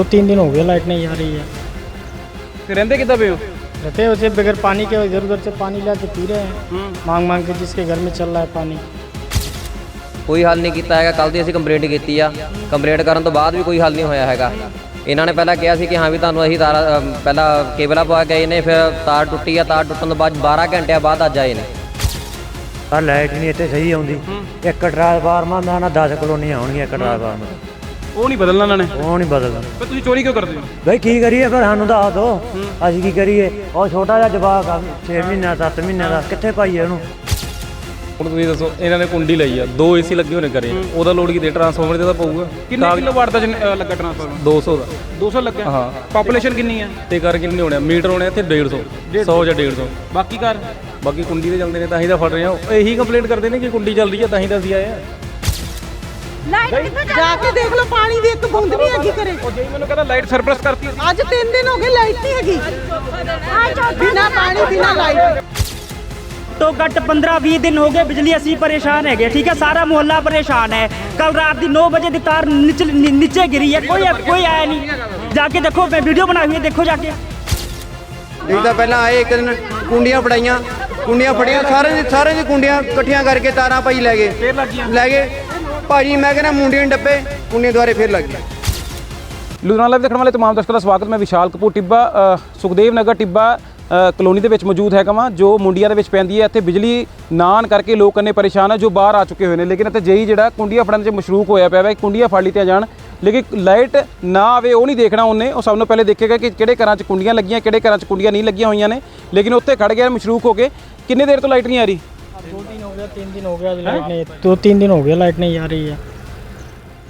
दो तीन दिन हो गए लाइट नहीं आ रही है ਤੇ ਰਹਿੰਦੇ ਕਿੱਦਾਂ ਪਏ ਹੋ रहते हैं उसे बगैर पानी के इधर उधर से पानी ला के पी रहे हैं मांग मांग के जिसके घर में चल रहा है पानी ਕੋਈ ਹੱਲ ਨਹੀਂ ਕੀਤਾ ਹੈਗਾ ਕੱਲ ਦੀ ਅਸੀਂ ਕੰਪਲੇਂਟ ਕੀਤੀ ਆ ਕੰਪਲੇਂਟ ਕਰਨ ਤੋਂ ਬਾਅਦ ਵੀ ਕੋਈ ਹੱਲ ਨਹੀਂ ਹੋਇਆ ਹੈਗਾ ਇਹਨਾਂ ਨੇ ਪਹਿਲਾਂ ਕਿਹਾ ਸੀ ਕਿ ਹਾਂ ਵੀ ਤੁਹਾਨੂੰ ਅਸੀਂ ਤਾਰ ਅਮ, ਪਹਿਲਾਂ ਕੇਬਲਾਂ ਪਵਾ ਕੇ ਆਏ ਨੇ ਫਿਰ ਤਾਰ ਟੁੱਟੀ ਆ ਤਾਰ ਟੁੱਟਣ ਤੋਂ ਬਾਅਦ 12 ਘੰਟਿਆਂ ਬਾਅਦ ਅੱਜ ਆਏ ਨੇ ਪਰ ਲਾਈਟ ਨਹੀਂ ਇੱਥੇ ਸਹੀ ਆਉਂਦੀ ਇੱਕ ਟਰਾਂਸਫਾਰਮਰ ਦਾ ਨਾ 10 ਕਲੋਨੀਆਂ ਆਉਣਗੀਆਂ ਇੱਕ ਟਰਾਂਸਫਾਰਮਰ ਉਹ ਨਹੀਂ ਬਦਲਣਾ ਇਹਨਾਂ ਨੇ। ਉਹ ਨਹੀਂ ਬਦਲਦਾ ਪਰ ਤੁਸੀਂ ਚੋਰੀ ਕਿਉਂ ਕਰਦੇ ਹੋ? ਬਈ ਕੀ ਕਰੀਏ ਫਿਰ? ਸਾਨੂੰ ਦੱਸ ਦੋ। ਅਸੀਂ ਕੀ ਕਰੀਏ? ਉਹ ਛੋਟਾ ਜਿਹਾ ਜਵਾਕ ਆ 6 ਮਹੀਨਿਆਂ 7 ਮਹੀਨਿਆਂ ਦਾ। ਕਿੱਥੇ ਪਾਈਏ ਉਹਨੂੰ? ਹੁਣ ਤੁਸੀਂ ਦੱਸੋ ਇਹਨਾਂ ਨੇ ਕੁੰਡੀ ਲਈ ਆ। ਦੋ ਏਸੀ ਲੱਗੇ ਹੋਣੇ ਕਰੇ ਉਹਦਾ ਲੋਡ ਕਿਤੇ ਟਰਾਂਸਫਾਰਮਰ ਤੇ ਤਾਂ ਪਊਗਾ। ਕਿੰਨੇ ਕਿਲੋਵਾਟ ਦਾ ਜਨ- ਅ, ਲੱਗਾ ਟ੍ਰਾਂਸਫਾਰਮਰ 200 ਦਾ। 200 ਲੱਗਾ? ਹਾਂ। ਪਾਪੂਲੇਸ਼ਨ ਕਿੰਨੀ ਹੈ ਤੇ ਕਰ ਕਿੰਨੇ ਹੋਣੇ ਆ? ਮੀਟਰ ਹੋਣੇ ਆ ਇੱਥੇ 150 100 ਜਾਂ 150 ਬਾਕੀ ਘਰ? ਬਾਕੀ ਕੁੰਡੀ ਤੇ ਚੱਲਦੇ ਨੇ ਤਾਂ ਹੀ ਤਾਂ ਫੜ ਰਹੇ ਆ। ਇਹੀ ਕੰਪਲੇਂਟ ਕਰਦੇ ਨੇ ਕਿ ਕੁੰਡੀ ਚੱਲ ਰਹੀ ਆ ਤਾਂ ਹੀ ਤਾਂ ਅਸੀਂ ਆਏ ਆ। ਲਾਈਟ ਕਿੱਥੇ ਜਾ ਕੇ ਦੇਖ ਲਓ ਪਾਣੀ ਦੀ ਇੱਕ ਬੂੰਦ ਨਹੀਂ ਹੈਗੀ ਕਰੇ ਉਹ ਜਈ ਮੈਨੂੰ ਕਹਿੰਦਾ ਲਾਈਟ ਸਰਪਲਸ ਕਰਤੀ ਅੱਜ 3 ਦਿਨ ਹੋ ਗਏ ਲਾਈਟ ਨਹੀਂ ਹੈਗੀ। ਬਿਨਾ ਪਾਣੀ ਬਿਨਾ ਲਾਈਟ ਘੱਟੋ ਘੱਟ 15-20 ਦਿਨ ਹੋ ਕੋਈ ਆਇਆ ਨਹੀਂ। ਜਾ ਕੇ ਦੇਖੋ ਵੀਡੀਓ ਬਣਾਈ ਪਹਿਲਾਂ ਫੜਾਈਆਂ। ਕੁੰਡੀਆਂ ਫੜੀਆਂ ਸਾਰੇ ਸਾਰੇ ਦੀ ਕੁੰਡੀਆਂ ਇਕੱਠੀਆਂ ਕਰਕੇ ਤਾਰਾਂ ਪਾਈ ਲੈ ਗਏ। ਲੈ ਗਏ। ਭਾਜੀ ਮੈਂ ਕਹਿੰਦਾ ਮੁੰਡੀਆਂ ਨੂੰ ਡੱਬੇ ਕੁੰਡੀਆਂ ਦੁਆਰੇ ਫੇਰ ਲੱਗ ਗਏ ਲੁਧਿਆਣਾ ਲਾਈਵ ਦੇਖਣ ਵਾਲੇ ਤਮਾਮ ਦਰਸ਼ਕਾਂ ਦਾ ਸਵਾਗਤ ਮੈਂ ਵਿਸ਼ਾਲ ਕਪੂਰ ਟਿੱਬਾ ਅ, ਸੁਖਦੇਵ ਨਗਰ ਟਿੱਬਾ ਅ, ਕਲੋਨੀ ਦੇ ਵਿੱਚ ਮੌਜੂਦ ਹੈਗਾ ਵਾਂ ਜੋ ਮੁੰਡੀਆਂ ਦੇ ਵਿੱਚ ਪੈਂਦੀ ਹੈ ਇੱਥੇ ਬਿਜਲੀ ਨਾ ਆਉਣ ਕਰਕੇ ਲੋਕ ਇੰਨੇ ਪਰੇਸ਼ਾਨ ਆ ਜੋ ਬਾਹਰ ਆ ਚੁੱਕੇ ਹੋਏ ਨੇ ਲੇਕਿਨ ਇੱਥੇ ਜਈ ਜਿਹੜਾ ਕੁੰਡੀਆਂ ਫੜਨ 'ਚ ਮਸ਼ਰੂਕ ਹੋਇਆ ਪਿਆ ਵਾ ਕੁੰਡੀਆਂ ਫੜ ਲਿੱਤੀਆਂ ਜਾਣ ਲੇਕਿਨ ਲਾਈਟ ਨਾ ਆਵੇ ਉਹ ਨਹੀਂ ਦੇਖਣਾ ਉਹਨੇ ਉਹ ਸਭ ਤੋਂ ਪਹਿਲੇ ਦੇਖੇਗਾ ਕਿ ਕਿਹੜੇ ਘਰਾਂ 'ਚ ਕੁੰਡੀਆਂ ਲੱਗੀਆਂ ਕਿਹੜੇ ਘਰਾਂ 'ਚ ਕੁੰਡੀਆਂ ਨਹੀਂ ਲੱਗੀਆਂ ਹੋਈਆਂ ਨੇ ਲੇਕਿਨ ਉੱਥੇ ਖੜ ਗਿਆ ਮਸ਼ਰੂਕ ਹੋ ਕੇ ਕਿੰਨੇ ਦੇਰ ਤੋਂ ਲਾਈਟ ਨਹੀਂ ਆ ਰਹੀ दो दिन हो गया तीन दिन हो गया लाइट नहीं दो तीन दिन हो गया लाइट नहीं आ रही है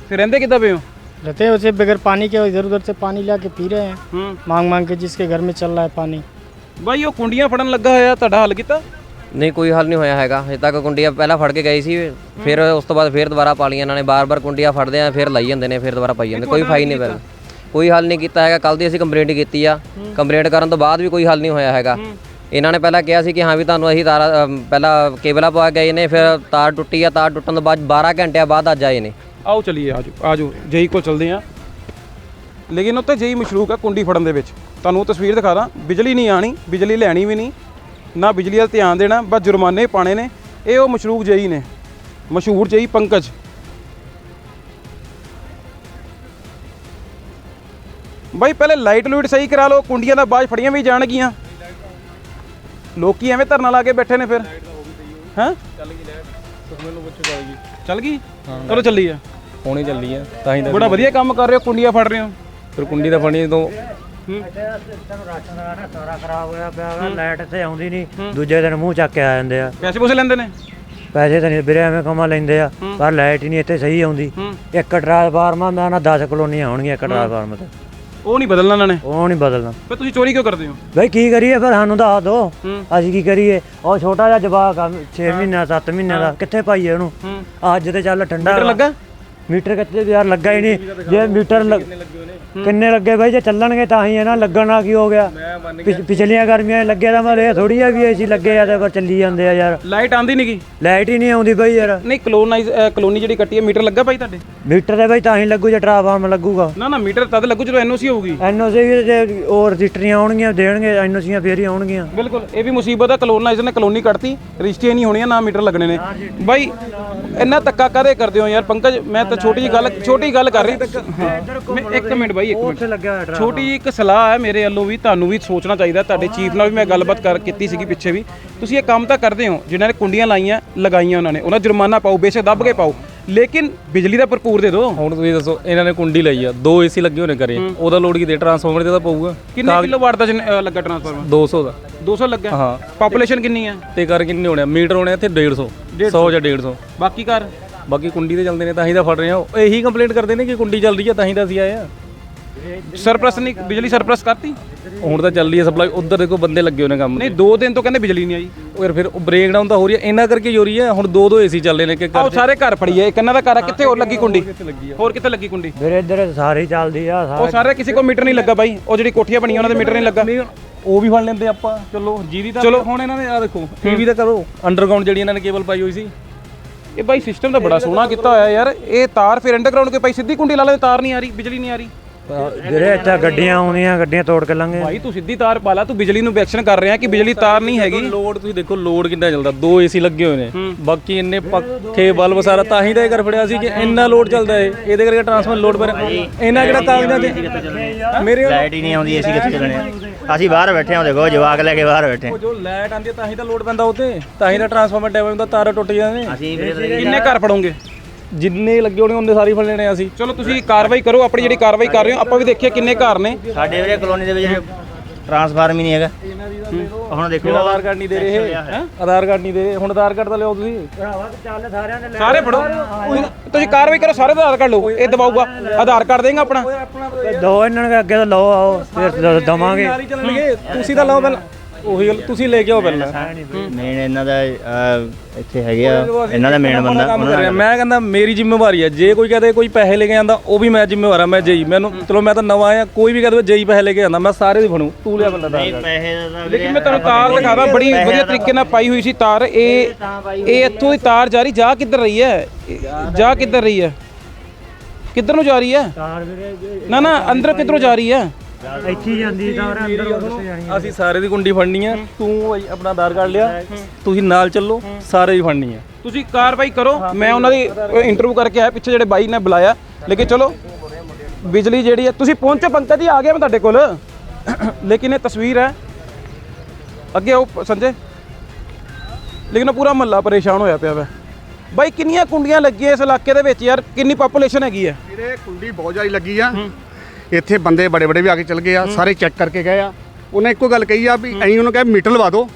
ਫਿਰ ਰਹਿੰਦੇ ਕਿੱਦਾਂ ਪਏ ਹੋ रहते हैं उसे बगैर पानी के इधर उधर से पानी ला के पी रहे हैं ਹੂੰ मांग मांग के जिसके घर में चल रहा है पानी ਬਾਈ ਉਹ ਕੁੰਡੀਆਂ ਫੜਨ ਲੱਗਾ ਹੋਇਆ ਤੁਹਾਡਾ ਹੱਲ ਕੀਤਾ ਨਹੀਂ ਕੋਈ ਹੱਲ ਨਹੀਂ ਹੋਇਆ ਹੈਗਾ ਹਜੇ ਤੱਕ ਕੁੰਡੀਆਂ ਪਹਿਲਾਂ ਫੜ ਕੇ ਗਏ ਸੀ ਫਿਰ ਉਸ ਤੋਂ ਬਾਅਦ ਫਿਰ ਦੁਬਾਰਾ ਪਾ ਲਈਆਂ ਇਹਨਾਂ ਨੇ ਬਾਰ-ਬਾਰ ਕੁੰਡੀਆਂ ਫੜਦੇ ਆ ਫਿਰ ਲਾਈ ਜਾਂਦੇ ਨੇ ਫਿਰ ਦੁਬਾਰਾ ਪਾਈ ਜਾਂਦੇ ਕੋਈ ਫਾਈ ਨਹੀਂ ਪੈਦਾ ਕੋਈ ਹੱਲ ਨਹੀਂ ਕੀਤਾ ਹੈਗਾ ਕੱਲ ਦੀ ਅਸੀਂ ਕੰਪਲੇਂਟ ਕੀਤੀ ਆ ਕੰਪਲੇਂਟ ਕਰਨ ਤੋਂ ਬਾਅਦ ਵੀ ਕੋਈ ਹੱਲ ਨਹੀਂ ਹੋਇਆ ਹੈਗਾ ਇਹਨਾਂ ਨੇ ਪਹਿਲਾਂ ਕਿਹਾ ਸੀ ਕਿ ਹਾਂ ਵੀ ਤੁਹਾਨੂੰ ਅਸੀਂ ਤਾਰ ਪਹਿਲਾਂ ਕੇਬਲਾਂ ਪਵਾ ਕੇ ਆਏ ਨੇ, ਫਿਰ ਤਾਰ ਟੁੱਟੀ ਆ, ਤਾਰ ਟੁੱਟਣ ਤੋਂ ਬਾਅਦ 12 ਘੰਟਿਆਂ ਬਾਅਦ ਅੱਜ ਆਏ ਨੇ। ਆਓ ਚਲਿਏ, ਆਜੋ ਆਜੋ, ਜਈ ਕੋਲ ਚਲਦੇ ਆ। ਲੇਕਿਨ ਉੱਤੇ ਜਈ ਮਸ਼ਰੂਕ ਆ ਕੁੰਡੀ ਫੜਨ ਦੇ ਵਿੱਚ। ਤੁਹਾਨੂੰ ਤਸਵੀਰ ਦਿਖਾ ਦਾਂ। ਬਿਜਲੀ ਨਹੀਂ ਆਣੀ, ਬਿਜਲੀ ਲੈਣੀ ਵੀ ਨਹੀਂ, ਨਾ ਬਿਜਲੀ ਵੱਲ ਧਿਆਨ ਦੇਣਾ, ਬਸ ਜੁਰਮਾਨੇ ਪਾਣੇ ਨੇ। ਇਹ ਉਹ ਮਸ਼ਰੂਕ ਜਈ ਨੇ। ਮਸ਼ਹੂਰ ਜਈ ਪੰਕਜ। ਬਾਈ, ਪਹਿਲੇ ਲਾਈਟ ਲੂਈਟ ਸਹੀ ਕਰਾ ਲਓ, ਕੁੰਡੀਆਂ ਦਾ ਬਾਜ ਫੜੀਆਂ ਵੀ ਜਾਣਗੀਆਂ। ਲੋਕੀ ਐਵੇਂ ਧਰਨਾ ਲਾ ਕੇ ਬੈਠੇ ਨੇ ਫਿਰ? ਹੈਂ ਚੱਲ ਗਈ ਚਲੋ ਚੱਲੀ ਆ। ਹੁਣੇ ਚੱਲੀ ਆ ਤਾਂ ਹੀ ਤਾਂ ਬੜਾ ਵਧੀਆ ਕੰਮ ਕਰ ਰਹੇ ਹੋ ਕੁੰਡੀਆਂ ਫੜ ਰਹੇ ਹੋ। ਫਿਰ ਕੁੰਡੀ ਤਾਂ ਫੜਨੀ ਜਦੋਂ ਸਿਸਟਮ ਰਾਸ਼ਨ ਦਾ ਨਾ ਸਾਰਾ ਖਰਾਬ ਹੋਇਆ ਪਿਆ ਵਾ ਲਾਈਟ ਇੱਥੇ ਆਉਂਦੀ ਨਹੀਂ। ਦੂਜੇ ਦਿਨ ਮੂੰਹ ਚੱਕ ਕੇ ਆ ਜਾਂਦੇ ਆ। ਪੈਸੇ ਪੂਸੇ ਲੈਂਦੇ ਨੇ? ਪੈਸੇ ਤਾਂ ਨਹੀਂ ਵੀਰੇ ਐਵੇਂ ਕਮਾ ਲੈਂਦੇ ਆ ਪਰ ਲਾਈਟ ਹੀ ਨਹੀਂ ਇੱਥੇ ਸਹੀ ਆਉਂਦੀ। ਇੱਕ ਟਰਾਂਸਫਾਰਮਰ ਦਾ ਨਾ 10 ਕਲੋਨੀਆਂ ਆਉਣਗੀਆਂ ਇੱਕ ਟਰਾਂਸਫਾਰਮਰ ਤੇ। ਉਹ ਨਹੀਂ ਬਦਲਣਾ ਇਹਨਾਂ ਨੇ। ਉਹ ਨਹੀਂ ਬਦਲਣਾ। ਪਰ ਤੁਸੀਂ ਚੋਰੀ ਕਿਉਂ ਕਰਦੇ ਹੋ? ਬਈ ਕੀ ਕਰੀਏ ਫਿਰ? ਸਾਨੂੰ ਦੱਸ ਦੋ। ਅਸੀਂ ਕੀ ਕਰੀਏ? ਉਹ ਛੋਟਾ ਜਿਹਾ ਜਵਾਕ ਆ 6 ਮਹੀਨਿਆਂ 7 ਮਹੀਨਿਆਂ ਦਾ। ਕਿੱਥੇ ਪਾਈਏ ਉਹਨੂੰ? ਅੱਜ ਤੇ ਚੱਲ ਠੰਡਾ ਮੀਟਰ ਵਾ। ਲੱਗਾ? ਮੀਟਰ ਕਿੱਥੇ ਯਾਰ ਲੱਗਾ ਹੀ ਨਹੀਂ। ਜੇ ਮੀਟਰ ਲੱਗ- ਕਿੰਨੇ ਲੱਗੇ ਬਾਈ? ਜੇ ਚੱਲਣਗੇ ਤਾਂ ਹੀ ਹੈ ਨਾ ਲੱਗਣਾ ਕੀ ਹੋ ਗਿਆ? ਪਿਛ- ਪਿਛਲੀਆਂ ਗਰਮੀਆਂ 'ਚ ਲੱਗੇ ਤਾਂ ਮਰੇ ਥੋੜੀ ਆ ਵੀ ਏਸੀ ਲੱਗੇ ਆ ਤੇ ਪਰ ਚੱਲੀ ਜਾਂਦੇ ਆ ਯਾਰ। ਲਾਈਟ ਆਂਦੀ ਨਹੀਂਗੀ ਲਾਈਟ ਹੀ ਨਹੀਂ ਆਉਂਦੀ ਬਈ ਯਾਰ। ਨਹੀਂ ਕਲੋਨਾਈਜ਼ ਕਲੋਨੀ ਜਿਹੜੀ ਕੱਟੀ ਹੈ ਮੀਟਰ ਲੱਗਾ ਭਾਈ ਤੁਹਾਡੇ? ਮੀਟਰ ਤੇ ਬਈ ਤਾਂ ਹੀ ਲੱਗੂ ਜੇ ਟਰਾਂਸਫਾਰਮਰ ਲੱਗੂਗਾ। ਨਾ ਨਾ ਮੀਟਰ ਤਦ ਲੱਗੂ ਜਦੋਂ ਐਨਓਸੀ ਹੋਊਗੀ। ਐਨਓਸੀ ਵੀ ਜੇ ਉਹ ਰਜਿਸਟਰੀਆਂ ਆਉਣਗੀਆਂ ਦੇਣਗੇ ਐਨਓਸੀਆਂ ਫੇਰ ਹੀ ਆਉਣਗੀਆਂ। ਬਿਲਕੁਲ ਇਹ ਵੀ ਮੁਸੀਬਤ ਹੈ ਕਲੋਨਾਈਜ਼ਰ ਨੇ ਕਲੋਨੀ ਕੱਟਤੀ ਰਜਿਸਟਰੀਆਂ ਨਹੀਂ ਹੋਣੀਆਂ ਨਾ ਮੀਟਰ ਲੱਗਣੇ ਨੇ। ਬਾਈ ਇੰਨਾ ਧੱਕਾ ਕਾਦੇ ਕਰਦੇ ਹੋ ਯਾਰ? ਪੰਕਜ ਮੈਂ ਤਾਂ ਛੋਟੀ ਜੀ ਗੱਲ ਛੋਟੀ ਗੱਲ ਕਰ ਰਹੀ। ਹਾਂ। ਮੈਂ- ਇੱਕ ਮਿੰਟ ਬਾਈ ਇੱਕ ਮਿੰਟ। ਉੱਥੇ ਲੱਗਿਆ ਹੋਇਆ ਛੋਟੀ ਜਿਹੀ ਇੱਕ ਸਲਾਹ ਹੈ ਮੇਰੇ ਵੱਲੋਂ ਵੀ ਤੁਹਾਨੂੰ ਵੀ ਸੋਚਣਾ ਚਾਹੀਦਾ ਤੁਹਾਡੇ ਚੀਫ ਨਾਲ ਵੀ ਮੈਂ ਗੱਲਬਾਤ ਕਰ ਕੀਤੀ ਸੀਗੀ ਪਿੱਛੇ ਵੀ। ਤੁਸੀਂ ਇਹ ਕੰਮ ਤਾਂ ਕਰਦੇ ਹੋ ਜਿਨ੍ਹਾਂ ਨੇ ਕੁੰਡੀਆਂ ਲਾਈਆਂ ਲਗਾਈਆਂ ਉਹਨਾਂ ਨੇ। ਉਹਨਾਂ ਦਾ ਜੁਰਮਾਨਾ ਪਾਓ ਬੇਸ਼ੱਕ ਦੱਬ ਕੇ ਪਾਓ। ਲੇਕਿਨ ਬਿਜਲੀ ਦਾ ਭਰਪੂਰ ਦੇ ਦਿਓ। ਹੁਣ ਤੁਸੀਂ ਦੱਸੋ ਇਹਨਾਂ ਨੇ ਕੁੰਡੀ ਲਈ ਆ ਦੋ ਏਸੀ ਲੱਗੇ ਹੋਣੇ ਕਰੇ ਉਹਦਾ ਲੋਡ ਕਿਤੇ ਟਰਾਂਸਫਾਰਮਰ ਤੇ ਤਾਂ ਪਊਗਾ। ਕਿੰਨੇ ਕਿਲੋਵਾਟ ਦਾ ਲੱਗਾ ਟਰਾਂਸਫਾਰਮਰ 200 ਦਾ। 200 ਲੱਗਾ ਹਾਂ। ਪਾਪੂਲੇਸ਼ਨ ਕਿੰਨੀ ਹੈ ਤੇ ਕਰ ਕਿੰਨੇ ਹੋਣੇ? ਮੀਟਰ ਹੋਣੇ ਇੱਥੇ 150 100 ਜਾਂ 150 ਬਾਕੀ ਘਰ? ਬਾਕੀ ਕੁੰਡੀ ਤੇ ਚੱਲਦੇ ਨੇ ਤਾਂ ਹੀ ਤਾਂ ਫੜ ਰਹੇ ਆ ਉਹ ਇਹੀ ਕੰਪਲੇਂਟ ਕਰਦੇ ਨੇ ਕਿ ਕੁੰਡੀ ਚੱਲ ਰਹੀ ਆ ਤਾਂ ਹੀ ਤਾਂ ਅਸੀਂ ਆਏ ਆ ਸਰਪਲਸ ਨਹੀਂ ਬਿਜਲੀ ਸਰਪਲਸ ਕਰਤੀ? ਹੁਣ ਤਾਂ ਚੱਲ ਰਹੀ ਹੈ ਸਪਲਾਈ ਉਧਰ ਦੇਖੋ ਬੰਦੇ ਲੱਗੇ ਹੋਣੇ ਕੰਮ ਨਹੀਂ ਦੋ ਦਿਨ ਤੋਂ ਕਹਿੰਦੇ ਬਿਜਲੀ ਨਹੀਂ ਆਈ। ਉਹ ਯਾਰ ਫਿਰ ਉਹ ਬ੍ਰੇਕ ਡਾਊਨ ਤਾਂ ਹੋ ਰਹੀ ਹੈ ਇਹਨਾਂ ਕਰਕੇ ਹੀ ਹੋ ਰਹੀ ਹੈ ਹੁਣ ਦੋ ਦੋ ਏਸੀ ਚੱਲ ਰਹੇ ਨੇ ਕਿ ਆਓ ਸਾਰੇ ਘਰ ਫੜੀਏ ਇੱਕ ਇਹਨਾਂ ਦਾ ਘਰ ਆ ਕਿੱਥੇ ਹੋਰ ਲੱਗੀ ਕੁੰਡੀ? ਹੋਰ ਕਿੱਥੇ ਲੱਗੀ ਕੁੰਡੀ? ਵੀਰੇ ਇੱਧਰ ਸਾਰੇ ਹੀ ਚੱਲਦੀ ਆ ਉਹ ਸਾਰੇ ਸਾਰੇ ਕਿਸੇ ਕੋ ਮੀਟਰ ਨਹੀਂ ਲੱਗਾ ਬਾਈ ਉਹ ਜਿਹੜੀ ਕੋਠੀਆਂ ਬਣੀਆਂ ਉਹਨਾਂ ਦੇ ਮੀਟਰ ਨਹੀਂ ਲੱਗਾ। ਉਹ ਵੀ ਫੜ ਲੈਂਦੇ ਆਪਾਂ। ਚਲੋ ਜੀਦੀ ਤਾਂ ਚਲੋ। ਹੁਣ ਇਹਨਾਂ ਨੇ ਆ ਦੇਖੋ। ਟੀਵੀ ਤਾਂ ਕਰੋ ਅੰਡਰਗਰਾਉਂਡ ਜਿਹੜੀ ਇਹਨਾਂ ਨੇ ਕੇਬਲ ਪਾਈ ਹੋਈ ਸੀ। ਇਹ ਬਾਈ ਸਿਸਟਮ ਤਾਂ ਬੜਾ ਸੋਹਣਾ ਕੀਤਾ ਹੋਇਆ ਯਾਰ। ਇਹ ਤਾਰ ਫਿਰ ਅੰਡਰਗਰਾਉਂਡ ਕੇ ਭਾਈ ਸਿੱਧੀ ਕੁੰਡੀ ਲਾ ਲੈ ਤਾਰ ਨਹੀਂ ਆ ਰਹੀ, ਬਿਜਲੀ ਨਹੀਂ ਆ ਰਹੀ। ਵੀਰੇ ਇੱਥੇ ਗੱਡੀਆਂ ਆਉਂਦੀਆਂ ਗੱਡੀਆਂ ਤੋੜ ਕੇ ਲੰਘੇ। ਭਾਈ ਤੂੰ ਸਿੱਧੀ ਤਾਰ ਪਾ ਲਾ ਤੂੰ ਬਿਜਲੀ ਨੂੰ ਐਕਸ਼ਨ ਕਰ ਰਿਹਾ ਕਿ ਬਿਜਲੀ ਤਾਰ ਨਹੀਂ ਹੈਗੀ। ਲੋਡ ਤੁਸੀਂ ਦੇਖੋ ਲੋਡ ਕਿੰਨਾ ਚੱਲਦਾ। ਦੋ ਏਸੀ ਲੱਗੇ ਹੋਏ ਨੇ। ਬਾਕੀ ਇੰਨੇ ਪੱਖੇ ਬਲਬ ਸਾਰਾ ਤਾਂ ਹੀ ਤਾਂ ਇਹ ਕਰ ਫੜਿਆ ਸੀ ਕਿ ਇੰਨਾ ਲੋਡ ਚੱਲਦਾ ਏ। ਇਹਦੇ ਕਰਕੇ ਟਰਾਂਸਫਰ ਲੋਡ ਪਰ ਇਹਨਾਂ ਕਿਹੜਾ ਕਾਗਜ਼ਾਂ ਤੇ? ਮੇਰੇ ਲਾਈਟ ਹੀ ਨਹੀਂ ਆਉਂਦੀ ਏਸੀ ਕਿੱਥੇ ਚੱਲਣੇ ਆ ਅਸੀਂ ਬਾਹਰ ਬੈਠੇ ਹਾਂ ਦੇਖੋ ਜਵਾਕ ਲੈ ਕੇ ਬਾਹਰ ਬੈਠੇ ਉਹ ਜੋ ਲਾਈਟ ਆਂਦੀ ਤਾਂ ਹੀ ਤਾਂ ਲੋਡ ਪੈਂਦਾ ਉੱਤੇ ਤਾਂ ਹੀ ਤਾਂ ਟਰਾਂਸਫਾਰਮਰ ਡੈਮੇਜ ਹੁੰਦਾ ਤਾਰਾਂ ਟੁੱਟ ਜਾਂਦੇ ਨੇ। ਅਸੀਂ ਵੀਰੇ ਕਿੰਨੇ ਘਰ ਫੜੋਗੇ? ਜਿੰਨੇ ਲੱਗੇ ਹੋਣੇ ਉਹਨੇ ਸਾਰੇ ਫੜ ਲੈਣੇ ਆ ਅਸੀਂ। ਚਲੋ ਤੁਸੀਂ ਕਾਰਵਾਈ ਕਰੋ ਆਪਣੀ ਜਿਹੜੀ ਕਾਰਵਾਈ ਕਰ ਰਹੇ ਹੋ ਆਪਾਂ ਵੀ ਦੇਖੀਏ ਕਿੰਨੇ ਘਰ ਨੇ। ਸਾਡੇ ਵੀਰੇ ਕਲੋਨੀ ਦੇ ਵਿੱਚ ਟਰਾਂਸਫਾਰਮ ਹੀ ਨਹੀਂ ਹੈਗਾ। ਹੁਣ ਦੇਖੋ ਆਧਾਰ ਕਾਰਡ ਨਹੀਂ ਦੇ ਰਹੇ ਹੈ? ਆਧਾਰ ਕਾਰਡ ਨਹੀਂ ਦੇ ਰਹੇ। ਹੁਣ ਆਧਾਰ ਕਾਰਡ ਤਾਂ ਲਿਆਓ ਤੁਸੀਂ। ਸਾਰੇ ਫੜੋ। ਤੁਸੀਂ ਕਾਰਵਾਈ ਕਰੋ ਸਾਰੇ ਆਧਾਰ ਕਾਰਡ ਲਓ। ਇਹ ਦਬਾਊਗਾ। ਆਧਾਰ ਕਾਰਡ ਦੇਗਾ ਆਪਣਾ। ਦੋ ਇਹਨਾਂ ਨੇ ਅੱਗੇ ਤੋਂ ਲਓ ਆਓ। ਫਿਰ ਦਵਾਂਗੇ। ਤੁਸੀਂ ਤਾਂ ਲਾਓ ਪਹਿਲਾਂ। ਉਹੀ ਗੱਲ ਤੁਸੀਂ ਲੈ ਕੇ ਆਓ ਪਹਿਲਾਂ। ਮੇਨ ਇਹਨਾਂ ਦਾ ਅਹ, ਇੱਥੇ ਹੈਗੇ ਆ ਇਹਨਾਂ ਦਾ ਮੇਨ ਬੰਦਾ ਉਹਨਾਂ ਮੈਂ ਕਹਿੰਦਾ ਮੇਰੀ ਜ਼ਿੰਮੇਵਾਰੀ ਹੈ ਜੇ ਕੋਈ ਕਹਦੇ ਕੋਈ ਪੈਸੇ ਲੈ ਕੇ ਆਂਦਾ ਉਹ ਵੀ ਮੈਂ ਜ਼ਿੰਮੇਵਾਰ ਆ ਮੈਂ ਜਈ। ਮੈਨੂੰ ਚਲੋ ਮੈਂ ਤਾਂ ਨਵਾਂ ਆ ਕੋਈ ਵੀ ਕਹਦੇ ਜਈ ਪੈਸੇ ਲੈ ਕੇ ਆਂਦਾ ਮੈਂ ਸਾਰੇ ਦੀ ਬਣੂ ਤੂੰ ਲਿਆ ਬੰਦਾ ਦਾ ਪੈਸੇ ਦਾ ਤਾਂ ਲੇਕਿਨ ਮੈਂ ਤੁਹਾਨੂੰ ਤਾਰ ਦਿਖਾਦਾ ਬੜੀ ਵਧੀਆ ਤਰੀਕੇ ਨਾਲ ਪਾਈ ਹੋਈ ਸੀ ਤਾਰ। ਇਹ ਇਹ ਇੱਥੋਂ ਦੀ ਤਾਰ ਜਾ ਰਹੀ ਜਾ ਕਿੱਧਰ ਰਹੀ ਹੈ? ਇਹ ਜਾ ਕਿੱਧਰ ਰਹੀ ਹੈ? ਕਿੱਧਰ ਨੂੰ ਜਾ ਰਹੀ ਹੈ? ਨਾ ਨਾ ਅੰਦਰ ਕਿੱਧਰੋਂ ਜਾ ਰਹੀ ਹੈ? ਇੱਥੇ ਹੀ ਜਾਂਦੀ ਤਾਂ ਅੰਦਰ ਉੱਥੇ ਜਾਣੀ ਅਸੀਂ ਸਾਰੇ ਦੀ ਕੁੰਡੀ ਫੜਨੀ ਆ ਤੂੰ ਭਾਈ ਆਪਣਾ ਆਧਾਰ ਕਾਰਡ ਲਿਆ ਤੁਸੀਂ ਨਾਲ ਚੱਲੋ ਸਾਰੇ ਦੀ ਫੜਨੀ ਆ। ਤੁਸੀਂ ਕਾਰਵਾਈ ਕਰੋ ਮੈਂ ਉਹਨਾਂ ਦੀ ਇੰਟਰਵਿਊ ਕਰਕੇ ਆਇਆ ਪਿੱਛੇ ਜਿਹੜੇ ਬਾਈ ਨੇ ਬੁਲਾਇਆ ਲੇਕਿਨ ਚਲੋ ਬਿਜਲੀ ਜਿਹੜੀ ਹੈ ਤੁਸੀਂ ਪਹੁੰਚੋ ਪੰਕਜ ਜੀ ਆ ਗਿਆ ਮੈਂ ਤੁਹਾਡੇ ਕੋਲ। ਲੇਕਿਨ ਇਹ ਤਸਵੀਰ ਹੈ ਅੱਗੇ ਆਓ ਸੰਜੇ। ਲੇਕਿਨ ਉਹ ਪੂਰਾ ਮਹੱਲਾ ਪਰੇਸ਼ਾਨ ਹੋਇਆ ਪਿਆ ਵਾ। ਬਾਈ ਕਿੰਨੀਆਂ ਕੁੰਡੀਆਂ ਲੱਗੀਆਂ ਇਸ ਇਲਾਕੇ ਦੇ ਵਿੱਚ ਯਾਰ ਕਿੰਨੀ ਪਾਪੂਲੇਸ਼ਨ ਹੈਗੀ ਹੈ? ਵੀਰੇ ਕੁੰਡੀ ਬਹੁਤ ਜ਼ਿਆਦਾ ਲੱਗੀ ਆ। ਇੱਥੇ ਬੰਦੇ ਬੜੇ ਬੜੇ ਵੀ ਆ ਕੇ ਚਲ ਗਏ ਆ ਸਾਰੇ ਚੈੱਕ ਕਰਕੇ ਗਏ ਆ। ਉਹਨੇ ਇੱਕੋ ਗੱਲ ਕਹੀ ਆ ਵੀ ਅਸੀਂ ਉਹਨੂੰ ਕਿਹਾ ਮੀਟਰ ਲਵਾ ਦਿਓ।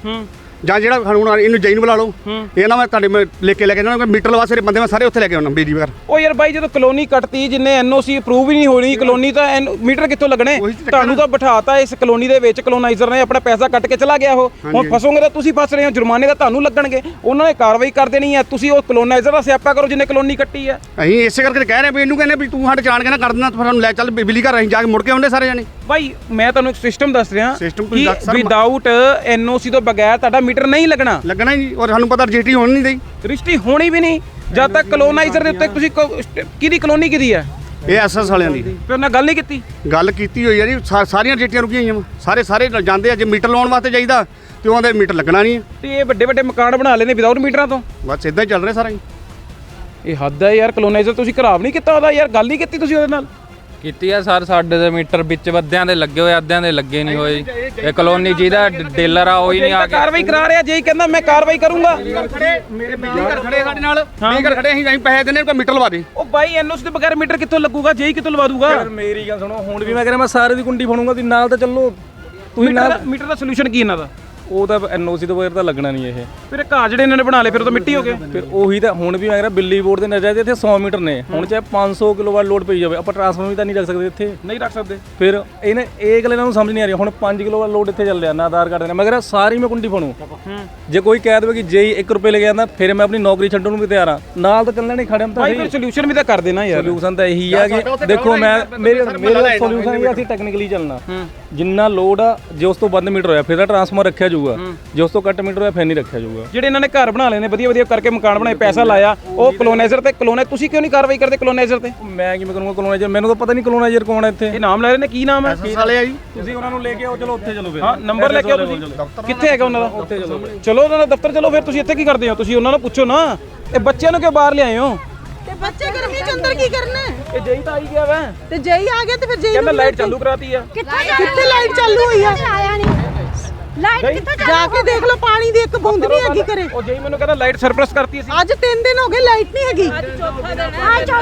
ਜਾਂ ਜਿਹੜਾ ਹੁਣ ਇਹਨੂੰ ਜੈਨ ਬੁਲਾ ਲਓ। ਇਹ ਨਾ ਮੈਂ ਤੁਹਾਡੇ ਮੈਂ ਲੈ ਕੇ ਲੈ ਕੇ ਜਾਣਾ ਮੀਟਰ ਲਵਾ ਸਾਰੇ ਬੰਦੇ ਮੈਂ ਸਾਰੇ ਉੱਥੇ ਲੈ ਕੇ ਆਉਣਾ ਬਿਜਲੀ ਘਰ ਉਹ ਯਾਰ ਬਾਈ ਜਦੋਂ ਕਲੋਨੀ ਕੱਟਤੀ ਜਿੰਨੇ ਐਨਓਸੀ ਅਪਰੂਵ ਹੀ ਨਹੀਂ ਹੋਣੀ ਕਲੋਨੀ ਤਾਂ ਮੀਟਰ ਕਿੱਥੋਂ ਲੱਗਣੇ? ਤੁਹਾਨੂੰ ਤਾਂ ਬਿਠਾਤਾ ਇਸ ਕਲੋਨੀ ਦੇ ਵਿੱਚ ਕਲੋਨਾਈਜ਼ਰ ਨੇ ਆਪਣਾ ਪੈਸਾ ਕੱਟ ਕੇ ਚਲਾ ਗਿਆ ਉਹ। ਹੁਣ ਫਸੋਗੇ ਤਾਂ ਤੁਸੀਂ ਫਸ ਰਹੇ ਹੋ ਜੁਰਮਾਨੇ ਤਾਂ ਤੁਹਾਨੂੰ ਲੱਗਣਗੇ। ਉਹਨਾਂ ਨੇ ਕਾਰਵਾਈ ਕਰ ਦੇਣੀ ਹੈ ਤੁਸੀਂ ਉਹ ਕਲੋਨਾਈਜ਼ਰ ਦਾ ਸਿਆਪਾ ਕਰੋ ਜਿੰਨੇ ਕਲੋਨੀ ਕੱਟੀ ਹੈ। ਅਸੀਂ ਇਸੇ ਕਰਕੇ ਕਹਿ ਰਹੇ ਵੀ ਇਹਨੂੰ ਕਹਿੰਦੇ ਵੀ ਤੂੰ ਸਾਡੇ ਚਾਣ ਕੇ ਨਾ ਕਰ ਦੇਣਾ ਫਿਰ ਸਾਨੂੰ ਲੈ ਚੱਲ ਬਿਜਲੀ ਘਰ ਅਸੀਂ ਜਾ ਕੇ ਮੁੜ ਕੇ ਆਉਂਦੇ ਸਾਰੇ ਜਾਣੇ। ਬਾਈ ਮੈਂ ਤੁਹਾਨੂੰ ਇੱਕ ਸਿਸਟਮ ਦੱਸ ਰਿਹਾ System ਤੁਸੀਂ ਦੱਸ ਸਰ। ਵਿਦਆਊਟ ਐਨਓਸੀ ਤੋਂ ਬਗੈਰ ਤੁਹਾਡਾ ਮੀਟਰ ਨਹੀਂ ਲੱਗਣਾ। ਲੱਗਣਾ ਹੀ ਨਹੀਂ ਔਰ ਸਾਨੂੰ ਪਤਾ ਰਜਿਸਟਰੀ ਹੋਣੀ ਨਹੀਂ ਦਈ। ਰਿਸ਼ਤੀ ਹੋਣੀ ਵੀ ਨਹੀਂ ਜਦ ਤੱਕ ਕਲੋਨਾਈਜ਼ਰ ਦੇ ਉੱਤੇ ਤੁਸੀਂ ਕੋ- ਕਿਹਦੀ ਕਲੋਨੀ ਕਿਹਦੀ ਹੈ? ਇਹ ਐਸਐਸ ਵਾਲਿਆਂ ਦੀ। ਫਿਰ ਉਹਨਾਂ ਗੱਲ ਨਹੀਂ ਕੀਤੀ? ਗੱਲ ਕੀਤੀ ਹੋਈ ਆ ਜੀ ਸਾ- ਸਾਰੀਆਂ ਰਜਿਸਟਰੀਆਂ ਰੁਕੀਆਂ ਹੋਈਆਂ ਵਾਂ। ਸਾਰੇ ਸਾਰੇ ਜਾਂਦੇ ਆ ਜੇ ਮੀਟਰ ਲਾਉਣ ਵਾਸਤੇ ਜਾਈਦਾ ਤੇ ਉਹਦੇ ਮੀਟਰ ਲੱਗਣਾ ਨਹੀਂ। ਤੇ ਇਹ ਵੱਡੇ ਵੱਡੇ ਮਕਾਨ ਬਣਾ ਲੈਂਦੇ ਵਿਦਆਊਟ ਮੀਟਰਾਂ ਤੋਂ? ਬਸ ਇਦਾਂ ਹੀ ਚੱਲ ਰਿਹਾ ਸਾਰਾ ਹੀ। ਇਹ ਹੱਦ ਹੈ ਯਾਰ ਕਲੋਨਾਈਜ਼ਰ ਤੁਸੀਂ ਖਰਾਬ ਨਹੀਂ ਕੀਤਾ ਉਹਦਾ ਯਾਰ ਗੱਲ ਨਹੀਂ ਕੀਤੀ ਤੁਸੀਂ ਉਹਦੇ ਨਾਲ। ਕੀਤੀ ਆ ਸਰ ਸਾਡੇ ਦੇ ਮੀਟਰ ਵਿੱਚ ਵੱਧਿਆਂ ਦੇ ਲੱਗੇ ਹੋਏ ਅੱਧਿਆਂ ਦੇ ਲੱਗੇ ਨਹੀਂ ਹੋਏ। ਇਹ ਕਲੋਨੀ ਜਿਹਦਾ ਡੀਲਰ ਆ ਉਹ ਹੀ ਨਹੀਂ ਆ ਕੇ ਕਾਰਵਾਈ ਕਰਾ ਰਿਹਾ ਜੇ ਕਹਿੰਦਾ ਮੈਂ ਕਾਰਵਾਈ ਕਰੂੰਗਾ। ਖੜੇ ਮੇਰੇ ਬਿਜਲੀ ਘਰ ਖੜੇ ਸਾਡੇ ਨਾਲ। ਬਿਜਲੀ ਘਰ ਖੜੇ ਅਸੀਂ ਅਸੀਂ ਪੈਸੇ ਦਿੰਦੇ ਕੋਈ ਮੀਟਰ ਲਵਾ ਦੇ। ਉਹ ਬਾਈ ਐਨਓਸੀ ਦੇ ਬਗੈਰ ਮੀਟਰ ਕਿੱਥੋਂ ਲੱਗੂਗਾ ਜੇਈ ਕਿੱਥੋਂ ਲਵਾ ਦੂਗਾ? ਯਾਰ ਮੇਰੀ ਗੱਲ ਸੁਣੋ ਹੁਣ ਵੀ ਮੈਂ ਕਹਿੰਦਾ ਮੈਂ ਸਾਰੇ ਦੀ ਕੁੰਡੀ ਫੜੂੰਗਾ ਤੁਸੀਂ ਨਾਲ ਤਾਂ ਚੱਲੋ। ਤੁਸੀਂ ਮੀਟਰ ਨਾਲ ਦਾ ਮੀਟਰ ਦਾ ਸੋਲੂਸ਼ਨ ਕੀ ਇਹਨਾਂ ਦਾ? ਉਹ ਤਾਂ ਐਨਓਸੀ ਤੋਂ ਬਗੈਰ ਤਾਂ ਲੱਗਣਾ ਨਹੀਂ ਇਹ। ਫਿਰ ਇਹ ਘਾਹ ਜਿਹੜੇ ਇਹਨਾਂ ਨੇ ਬਣਾ ਲਏ ਫਿਰ ਉਹ ਤਾਂ ਮਿੱਟੀ ਹੋ ਗਏ ਫਿਰ ਉਹੀ ਤਾਂ ਹੁਣ ਵੀ ਮੈਂ ਕਹਿੰਦਾ ਬਿੱਲੀ ਬੋਰਡ ਦੇ ਨਜ਼ਰ ਇੱਥੇ 100 ਮੀਟਰ ਨੇ। ਹੁਣ ਚਾਹੇ 500 ਕਿਲੋਵਾਟ ਲੋਡ ਪਈ ਜਾਵੇ ਆਪਾਂ ਟਰਾਂਸਫਾਰਮਰ ਵੀ ਤਾਂ ਨਹੀਂ ਰੱਖ ਸਕਦੇ ਇੱਥੇ। ਨਹੀਂ ਰੱਖ ਸਕਦੇ। ਫਿਰ ਇਹਨੇ ਇਹ ਗੱਲ ਇਹਨਾਂ ਨੂੰ ਸਮਝ ਨਹੀਂ ਆ ਰਹੀ। ਹੁਣ 5 ਕਿਲੋਵਾਟ ਲੋਡ ਇੱਥੇ ਚੱਲ ਰਿਹਾ ਨਾ ਆਧਾਰ ਕਾਰਡ ਦੇ ਨਾਲ। ਮਗਰ ਸਾਰੀ ਮੈਂ ਕੁੰਡੀ ਫੜੂ। ਜੇ ਕੋਈ ਕਹਿ ਦੇਵੇ ਕਿ ਜੇ 1 ਰੁਪਏ ਲੈ ਕੇ ਫਿਰ ਮੈਂ ਆਪਣੀ ਨੌਕਰੀ ਛੱਡਣ ਨੂੰ ਵੀ ਤਿਆਰ ਆ। ਨਾਲ ਤਾਂ ਚੱਲਣਾ ਨਹੀਂ ਖੜਿਆ ਤਾਂ ਬਾਈ ਫਿਰ ਸੋਲੂਸ਼ਨ ਵੀ ਤਾਂ ਕਰ ਦੇਣਾ ਯਾਰ। ਸੋਲੂਸ਼ਨ ਤਾਂ ਇਹੀ ਆ ਕਿ ਦੇਖੋ ਮੈਂ ਮੇਰੇ ਮੇਰੇ ਸੋਲੂਸ਼ਨ ਇਹ ਅਸੀਂ ਟੈਕਨੀਕਲੀ ਚੱਲਣਾ। ਜਿੰਨਾ ਲੋਡ ਆ ਜੇ ਉਸ ਤੋਂ ਵੱਧ ਮੀਟਰ ਹੋਇਆ ਫਿਰ ਤਾਂ ਟਰਾਂਸਫਾਰਮਰ ਰੱਖਿਆ ਜਾਊਗਾ। ਜੇ ਉਸ ਤੋਂ ਘੱਟ ਮੀਟਰ ਹੋਇਆ ਫਿਰ ਨਹੀਂ ਰੱਖਿਆ ਜਾਊਗਾ। ਜਿਹੜੇ ਇਹਨਾਂ ਨੇ ਘਰ ਬਣਾ ਲਏ ਨੇ ਵਧੀਆ ਵਧੀਆ ਕਰਕੇ ਮਕਾਨ ਬਣਾਏ ਪੈਸਾ ਲਾਇਆ ਉਹ ਕਲੋਨਾਈਜ਼ਰ ਤੇ ਕਲੋਨਾ ਤੁਸੀਂ ਕਿਉਂ ਨਹੀਂ ਕਾਰਵਾਈ ਕਰਦੇ ਕਲੋਨਾਈਜ਼ਰ ਤੇ? ਮੈਂ ਕਿਵੇਂ ਕਰੂੰਗਾ ਕਲੋਨਾਈਜ਼ਰ ਮੈਨੂੰ ਤਾਂ ਪਤਾ ਨਹੀਂ ਕਲੋਨਾਈਜ਼ਰ ਕੌਣ ਹੈ ਇੱਥੇ। ਇਹ ਨਾਮ ਲੈ ਰਹੇ ਨੇ ਕੀ ਨਾਮ ਹੈ ਵਾਲੇ ਆ ਜੀ। ਤੁਸੀਂ ਉਹਨਾਂ ਨੂੰ ਲੈ ਕੇ ਆਓ ਚਲੋ ਉੱਥੇ ਚਲੋ ਫਿਰ। ਹਾਂ ਨੰਬਰ ਲੈ ਕੇ ਆਓ ਤੁਸੀਂ। ਕਿੱਥੇ ਹੈਗਾ ਉਹਨਾਂ ਦਾ? ਉੱਥੇ ਚਲੋ। ਚਲੋ ਉਹਨਾਂ ਦਾ ਦਫ਼ਤਰ ਚਲੋ ਫਿਰ ਤੁਸੀਂ ਇੱਥੇ ਕੀ ਕਰਦੇ ਹੋ? ਤੁਸੀਂ ਉਹਨਾਂ ਨੂੰ ਪੁੱਛੋ ਨਾ। ਇਹ ਬੱਚਿਆਂ ਨੂੰ ਕਿਉਂ ਬਾਹਰ ਲਿਆਏ ਹੋ? ਤੇ ਬੱਚੇ ਗਰਮੀ ਚ ਅੰਦਰ ਕੀ ਕਰਨਾ ਹੈ? ਇਹ ਜਈ ਤਾਂ ਆਈ ਗਿਆ ਵਾ। ਤੇ ਜਈ ਆ ਗਿਆ ਤੇ ਫਿਰ ਜਈ ਕਹਿੰਦਾ ਨੂੰ ਲਾਈਟ ਚਾਲੂ ਕਰਾਤੀ ਆ। ਕਿੱਥੇ ਲਾਈਟ ਚਾਲੂ ਹੋਈ ਆ? ਆਇਆ ਨਹੀਂ ਲਾਈਟ ਕਿੱਥੇ ਜਾ ਕੇ ਦੇਖ ਲਓ ਪਾਣੀ ਦੀ ਇੱਕ ਬੂੰਦ ਨਹੀਂ ਹੈਗੀ ਕਰੇ ਉਹ ਜਈ ਮੈਨੂੰ ਕਹਿੰਦਾ ਲਾਈਟ ਸਰਪਲਸ ਕਰਤੀ ਸੀ। ਅੱਜ 3 ਦਿਨ ਹੋ ਗਏ ਲਾਈਟ ਨਹੀਂ ਹੈਗੀ।